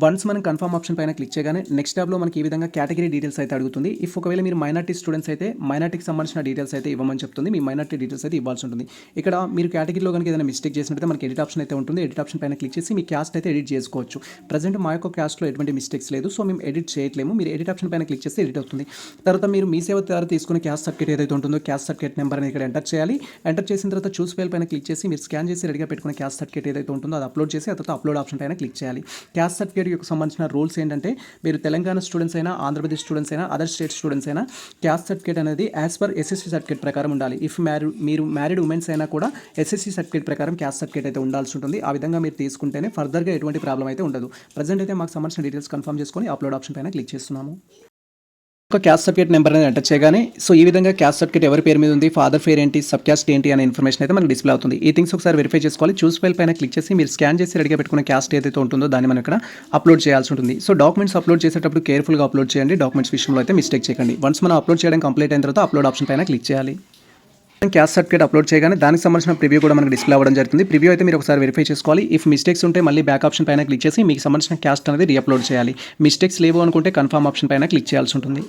వన్స్ మనం కన్ఫర్మ్ ఆప్షన్ పైన క్లిక్ చేయగానే నెక్స్ట్ ట్యాబ్లో మనకి ఈ విధంగా కేటగిరీ డీటెయిల్స్ అయితే అడుగుతుంది. ఇఫ్ ఒకవేళ మీరు మైనార్టీ స్టూడెంట్స్ అయితే మైనార్టీకి సంబంధించిన డీటెయిల్స్ అయితే ఇవ్వమని చెప్తుంది. మీ మైనార్టీ డీటెయిల్స్ అయితే ఇవ్వాల్సి ఉంటుంది. ఇక్కడ మీరు కేటగిరీలో కనుక ఏదైనా మిస్టేక్ చేసినట్టు మనకి ఎడిట్ ఆప్షన్ అయితే ఉంటుంది. ఎడిట్ ఆప్షన్ పైన క్లిక్ చేసి మీ క్యాస్ట్ అయితే ఎడిట్ చేసుకోవచ్చు. ప్రజెంట్ మా యొక్క క్యాస్ట్లో ఎటువంటి మిస్టేక్స్ లేదు. సో మేము ఎడిట్ చేయట్లేము. మీరు ఎడిట్ ఆప్షన్ పైన క్లిక్ చేస్తే ఎడిట్ అవుతుంది. తర్వాత మీరు మీ సేవ ద్వారా తీసుకున్న క్యాస్ట్ సర్టిఫికేట్ ఏదైతే ఉంటుందో క్యాస్ట్ సర్టిఫికేట్ నెంబర్ అనేది ఇక్కడ ఎంటర్ చేయాలి. ఎంటర్ చేసిన తర్వాత చూస్ ఫైల్ పైన క్లిక్ చేసి మీరు స్కాన్ చేసి రెడీగా పెట్టుకున్న క్యాస్ట్ సర్టిఫికేట్ ఏదైతే ఉంటుందో అది అప్లోడ్ చేసి ఆ తర్వాత అప్లోడ్ ఆప్షన్ పైన క్లిక్ చేయాలి. క్యాస్ట్ సర్టిఫికేట్ గేట్ యొక్క సంబంధించిన రూల్స్ ఏంటంటే మీరు తెలంగాణ స్టూడెంట్స్ అయినా ఆంధ్రప్రదేశ్ స్టూడెంట్స్ అయినా అదర్ స్టేట్ స్టూడెంట్స్ అయినా క్యాస్ట్ సర్టిఫికేట్ అనేది యాజ్ పర్ ఎస్ఎస్సీ సర్టిఫికేట్ ప్రకారం ఉండాలి. ఇఫ్ మ్యారీ మీరు మ్యారీడ్ ఉమెన్స్ అయినా కూడా ఎస్ఎస్సీ సర్టిఫికేట్ ప్రకారం క్యాస్ట్ సర్టిఫికేట్ అయితే ఉండాల్సి ఉంటుంది. ఆ విధంగా మీరు తీసుకుంటేనే ఫర్దర్గా ఎటువంటి ప్రాబ్లం అయితే ఉండదు. ప్రజెంట్ అయితే మాకు సంబంధించిన డీటెయిల్స్ కన్ఫర్మ్ చేసుకొని అప్లోడ్ ఆప్షన్ పైన క్లిక్ చేస్తున్నాము. ఒక క్యాస్ట్ సర్టిఫికేట్ నెంబర్ అనేది ఎంటర్ చేయగానే సో ఈ విధంగా క్యాస్ట్ సర్టిఫికేట్ ఎవరి పేరు మీద ఉంది ఫాదర్ పేరు ఏంటి సబ్ క్యాస్ట్ ఏంటి అనే ఇన్ఫర్మేషన్ అయితే మనకు డిస్ప్లే అవుతుంది. ఈ థింగ్స్ ఒకసారి వెరిఫై చేసుకోవాలి. చూస్ ఫైల్ పైన క్లిక్ చేసి మీరు స్కాన్ చేసి రెడీగా పెట్టుకున్న క్యాస్ట్ ఏదైతే ఉంటుందో దాన్ని మనం ఇక్కడ అప్లోడ్ చేయాల్సి ఉంటుంది. సో డాక్యుమెంట్స్ అప్లోడ్ చేసేటప్పుడు కేర్ఫుల్గా అప్లోడ్ చేయండి. డాక్యుమెంట్స్ విషయంలో అయితే మిస్టేక్ చేయకండి. వన్స్ మనం అప్లోడ్ చేయడం కంప్లీట్ అయిన తర్వాత అప్లోడ్ ఆప్షన్ పైన క్లిక్ చేయాలి. క్యాస్ట్ సర్టిఫికేట్ అప్లోడ్ చేయగానే దానికి సంబంధించిన ప్రివ్యూ కూడా మనకు డిస్ప్లే అవ్వడం జరుగుతుంది. ప్రివ్యూ అయితే మీరు ఒకసారి వెరిఫై చేసుకోవాలి. ఇఫ్ మిస్టేక్స్ ఉంటే మళ్ళీ బ్యాక్ ఆప్షన్ పైన క్లిక్ చేసి మీకు సంబంధించిన క్యాస్ట్ అనేది రీఅప్లోడ్ చేయాలి. మిస్టేక్స్ లేవు అనుకుంటే కన్ఫర్మ్ ఆప్షన్ పైన క్లిక్ చేయాల్సి ఉంటుంది.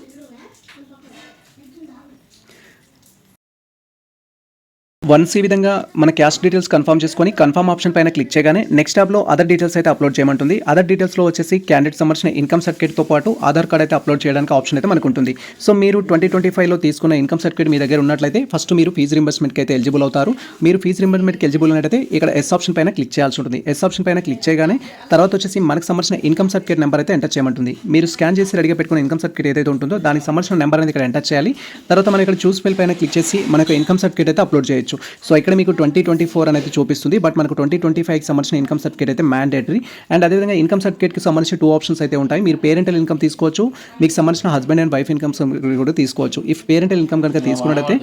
వన్స్ ఈ విధంగా మన క్యాష్ డీటెయిల్స్ కన్ఫర్మ్ చేసుకొని కన్ఫర్మ్ ఆప్షన్ పైన క్లిక్ చేయగానే నెక్స్ట్ ట్యాబ్లో అదర్ డీటెయిల్స్ అయితే అప్లోడ్ చేయమంటుంది. అదర్ డీటెయిల్స్లో వచ్చేసి క్యాండిడేట్ సంబంధించిన ఇన్కమ్ సర్టిఫికేట్తో పాటు ఆధార్ కార్డ్ అయితే అప్లోడ్ చేయడానికి ఆప్షన్ అయితే మనకు ఉంటుంది సో మీరు ట్వంటీ ట్వంటీ ఫైవ్లో తీసుకున్న ఇన్కమ్ సర్టిఫికేట్ మీ దగ్గర ఉన్నట్లయితే ఫస్ట్ మీరు ఫీజు రింబర్స్మెంట్కి అయితే ఎలిజిబుల్ అవుతారు. మీరు ఫీజు రింబర్స్మెంట్కి ఎలిజిబుల్ ఉన్నట్టయితే ఇక్కడ ఎస్ ఆప్షన్ పైన క్లిక్ చేయాల్సి ఉంటుంది. ఎస్ ఆప్షన్ పైన క్లిక్ చేయగానే తర్వాత వచ్చేసి మనకు సంబంధించిన ఇన్కమ్ సర్టిఫికేట్ నెంబర్ అయితే ఎంటర్ చేయమంటుంది. మీరు స్కాన్ చేసి రెడీగా పెట్టుకున్న ఇన్కమ్ సర్టిఫికేట్ ఏదైతే ఉంటుందో దానికి సంబంధించిన నెంబర్ అనేది ఇక్కడ ఎంటర్ చేయాలి. తర్వాత మనం ఇక్కడ చూస్ ఫైల్ పైన క్లిక్ చేసి మనకు ఇన్కమ్ సర్టిఫికేట్ అయితే అప్లోడ్ చేయొచ్చు. సో ఇక్కడ మీకు ట్వంటీ ట్వంటీ ఫోర్ అనేది చూపిస్తుంది. బట్ మనకు ట్వంటీ ట్వంటీ ఫైవ్కి సంబంధించిన ఇన్కమ్ సర్టిఫికేట్ అయితే మ్యాండేటరీ. అండ్ అదేవిధంగా ఇన్కమ్ సర్టిఫికేట్కి సంబంధించిన టూ ఆప్షన్స్ అయితే ఉంటాయి. మీరు పేరెంటల్ ఇన్కమ్ తీసుకోవచ్చు. మీకు సంబంధించిన హస్బెండ్ అండ్ వైఫ్ ఇన్కమ్స్ కూడా తీసుకోవచ్చు. ఇఫ్ పేరెంటల్ ఇన్కమ్ కనుక తీసుకున్నట్టయితే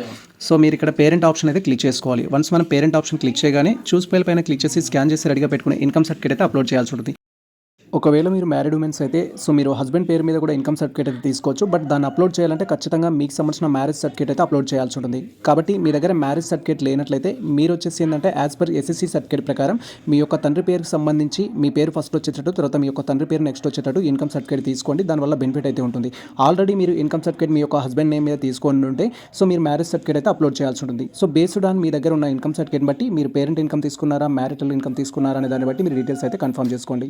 సో మీరు ఇక్కడ పేరెంట్ ఆప్షన్ అయితే క్లిక్ చేసుకోవాలి. వన్స్ మనం పేరెంట్ ఆప్షన్ క్లిక్ చేయగానే చూస్ ఫైల్ పైన క్లిక్ చేసి స్కాన్ చేసి రెడీగా పెట్టుకునే ఇన్కమ్ సర్టిఫికేట్ అయితే అప్లోడ్ చేయాల్సి ఉంటుంది. ఒకవేళ మీరు మ్యారీడ్ ఉమెన్స్ అయితే సో మీరు హస్బెండ్ పేరు మీద కూడా ఇన్కమ్ సర్టిఫికేట్ అయితే తీసుకోవచ్చు బట్ దాన్ని అప్లోడ్ చేయాలంటే ఖచ్చితంగా మీకు సంబంధించిన మ్యారేజ్ సర్టిఫికేట్ అయితే అప్లోడ్ చేయాల్సి ఉంటుంది. కాబట్టి మీ దగ్గర మ్యారేజ్ సర్టిఫికేట్ లేనట్లయితే మీరు వచ్చేసి ఏంటంటే యాజ్ పర్ ఎస్ఎస్సీ సర్టిఫికేట్ ప్రకారం మీ యొక్క తండ్రి పేరుకి సంబంధించి మీ పేరు ఫస్ట్ వచ్చేటట్టు తర్వాత మీ యొక్క తండ్రి పేరు నెక్స్ట్ వచ్చేటట్టు ఇన్కమ్ సర్టిఫికేట్ తీసుకోండి దానివల్ల బెనిఫిట్ అయితే ఉంటుంది. ఆల్రెడీ మీరు ఇన్కమ్ సర్టిఫికేట్ మీ యొక్క హస్బెండ్ నేమ్ మీద తీసుకొని ఉంటే సో మీరు మ్యారేజ్ సర్టిఫికేట్ అయితే అప్లోడ్ చేయాల్సి ఉంటుంది. సో బేస్డ్ ఆన్ మీ దగ్గర ఉన్న ఇన్కమ్ సర్టిఫికేట్ బట్టి మీరు పేరెంట్ ఇన్కమ్ తీసుకున్నారా మ్యారిటల్ ఇన్కమ్ తీసుకున్నారా అనే దాన్ని బట్టి మీరు డీటెయిల్స్ అయితే కన్ఫర్మ్ చేసుకోండి.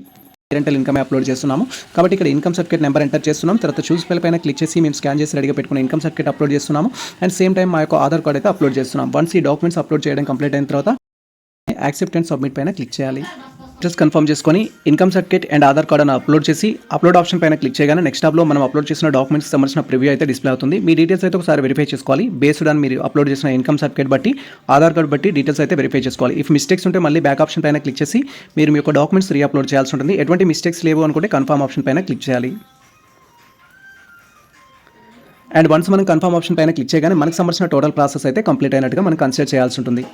రెంటల్ ఇన్కమ్ అప్లోడ్ చేస్తున్నాము. కాబట్టి ఇక్కడ ఇన్కమ్ సర్టిఫికేట్ నెంబర్ ఎంటర్ చేస్తున్నాం. తర్వాత చూస్ ఫైల్ పైన క్లిక్ చేసి మేము స్కాన్ చేసి రెడీగా పెట్టుకున్న ఇన్కమ్ సర్టిఫికేట్ అప్లోడ్ చేస్తున్నాము. అండ్ సేమ్ టైం మా యొక్క ఆధార్ కార్డ్ అయితే అప్లోడ్ చేస్తున్నాం. వన్స్ ఈ డాక్యుమెంట్స్ అప్లోడ్ చేయడం కంప్లీట్ అయిన తర్వాత యాక్సెప్ట్ అండ్ సబ్మిట్ పైన క్లిక్ చేయాలి. అడ్రస్ కన్ఫర్మ్ చేసుకొని income certificate and Aadhaar card అని అప్లోడ్ చేసి అప్లోడ్ ఆప్షన్ పైన క్లిక్ చేయగానే నెక్స్ట్ టాబ్లో మనం అప్లోడ్ చేసిన డాక్యుమెంట్స్ సంబంధించిన ప్రివ్యూ అయితే డిస్ప్లే అవుతుంది. మీ డీటెయిల్స్ అయితే ఒకసారి వెరిఫై చేసుకోవాలి. బేస్డ్ ఆన్ మీరు అప్లోడ్ చేసిన ఇన్కమ్ సర్టిఫికేట్ బట్టి ఆధార్ కార్డ్ బట్టి డీటెయిల్స్ అయితే వెరిఫై చేసుకోవాలి. ఇఫ్ మిస్టేక్స్ ఉంటే మళ్ళీ బ్యాక్ ఆప్షన్ పైన క్లిక్ చేసి మీరు మీ యొక్క డాక్యుమెంట్స్ రీ అప్లోడ్ చేయాల్సి ఉంటుంది. ఎటువంటి మిస్టేక్స్ లేవు అనుకుంటే కన్ఫర్మ్ ఆప్షన్ పైన క్లిక్ చేయాలి. అండ్ వన్స్ మనం కన్ఫర్మ్ ఆప్షన్ పైన క్లిక్ చేయగానే మనకు సంబంధించిన టోటల్ ప్రాసెస్ అయితే కంప్లీట్ అయినట్టుగా మనం కన్సిడర్ చేయాల్సి ఉంటుంది.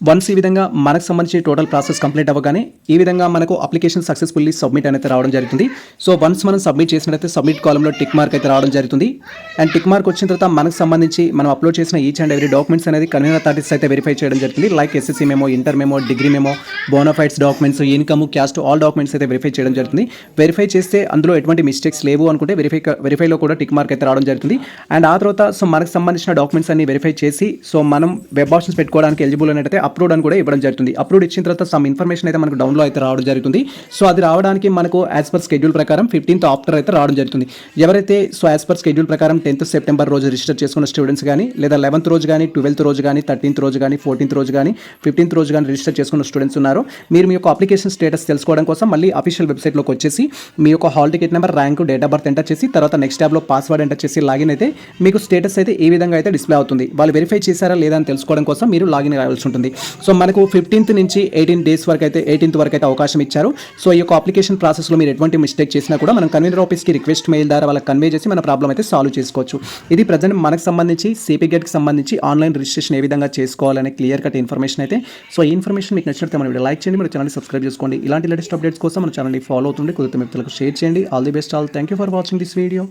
వన్స్ ఈ విధంగా మనకు సంబంధించి టోటల్ ప్రాసెస్ కంప్లీట్ అవ్వగానే ఈ విధంగా మనకు అప్లికేషన్ సక్సెస్ఫుల్లీ సబ్మిట్ అనేది రావడం జరుగుతుంది. సో వన్స్ మనం సబ్మిట్ చేసినట్లయితే సబ్మిట్ కాలంలో టిక్ మార్క్ అయితే రావడం జరుగుతుంది. అండ్ టిక్ మార్క్ వచ్చిన తర్వాత మనకు సంబంధించి మనం అప్లోడ్ చేసిన ఈచ్ అండ్ ఎవరీ డాక్యుమెంట్స్ అనేది కన్వీనర్ అథారిటీస్ అయితే వెరిఫై చేయడం జరుగుతుంది. Like SSC memo inter memo degree memo bonafides documents income caste all documents అయితే వెరిఫై చేయడం జరుగుతుంది. వెరిఫై చేస్తే అందులో ఎటువంటి మిస్టేక్స్ లేవు అనుకుంటే వెరిఫై వెరిఫైలో కూడా టిక్ మార్క్ అయితే రావడం జరుగుతుంది. అండ్ ఆ తర్వాత సో మనకు సంబంధించిన డాక్యుమెంట్స్ అన్ని వెరిఫై చేసి సో మనం వెబ్ ఆప్షన్స్ పెట్టుకోవడానికి ఎలిజిబుల్ అయినట్టయితే అప్లోడ్ అని కూడా ఇవ్వడం జరుగుతుంది. అప్లోడ్ ఇచ్చిన తర్వాత సమ్ ఇన్ఫర్మేషన్ అయితే మనకు డౌన్లో అయితే రావడం జరుగుతుంది. సో అది రావడానికి మనకు యాజ్ పర్ స్కెడ్యూల్ ప్రకారం ఫిఫ్టీన్త్ ఆఫ్టర్ అయితే రావడం జరుగుతుంది. ఎవరైతే సో యాజ్ పర్ స్కెడ్యూల్ ప్రకారం టెన్త్ సెప్టెంబర్ రోజు రిజిస్టర్ చేసుకున్న స్టూడెంట్స్ కానీ లేదా లెవెన్త్ రోజు కానీ ట్వెల్త్ రోజు కానీ థర్టీన్త్ రోజు కానీ ఫోర్టీన్త్ రోజు కానీ ఫిఫ్టీన్త్ రోజు కానీ రిజిస్టర్ చేసుకున్న స్టూడెంట్స్ ఉన్నారు మీరు మీ యొక్క అప్లికేషన్ స్టేటస్ తెలుసుకోవడం కోసం మళ్ళీ అఫీషియల్ వెబ్సైట్లోకి వచ్చేసి మీ యొక్క hall ticket number rank date of birth enter చేసి తర్వాత నెక్స్ట్ ట్యాబ్లో పాస్వర్డ్ ఎంటర్ చేసి లాగిన్ అయితే మీకు స్టేటస్ అయితే ఏ విధంగా అయితే డిస్ప్లే అవుతుంది. వాళ్ళు వెరిఫై చేశారా లేదా అని తెలుసుకోవడం కోసం మీరు లాగిన్ కావాల్సి ఉంటుంది. సో మనకు ఫిఫ్టీన్త్ నుంచి ఎయిటీన్ డేస్ వరకు అయితే ఎయిటీన్త్ వరకు అయితే అవకాశం ఇచ్చారు. సో ఈ యొక్క అప్లికేషన్ ప్రాసెస్లో మీరు ఎటువంటి మిస్టేక్ చేసినా కూడా మనం కన్వీనర్ ఆఫీస్కి రిక్వెస్ట్ మెయిల్ ద్వారా వాళ్ళకి కన్వే చేసి మన ప్రాబ్లం అయితే సాల్వ్ చేసుకోవచ్చు. ఇది ప్రజెంట్ మనకు సంబంధించి సిపి గేట్కి సంబంధించి ఆన్లైన్ రిజిస్ట్రేషన్ ఏ విధంగా చేసుకోవాలనే క్లియర్ కట్ ఇన్ఫర్మేషన్ అయితే. సో ఈ ఇన్ఫర్మేషన్ మీకు నచ్చినట్టు మన వీడియో లైక్ చేయండి మన ఛానల్ సబ్స్క్రైబ్ చేసుకోండి. ఇలాంటి లేటెస్ట్ అప్డేట్స్ కోసం మన ఛానల్ని ఫాలో అవుతుంది కుదిరితే మిత్రులకు షేర్ చేయండి. All the best all thank you for watching this video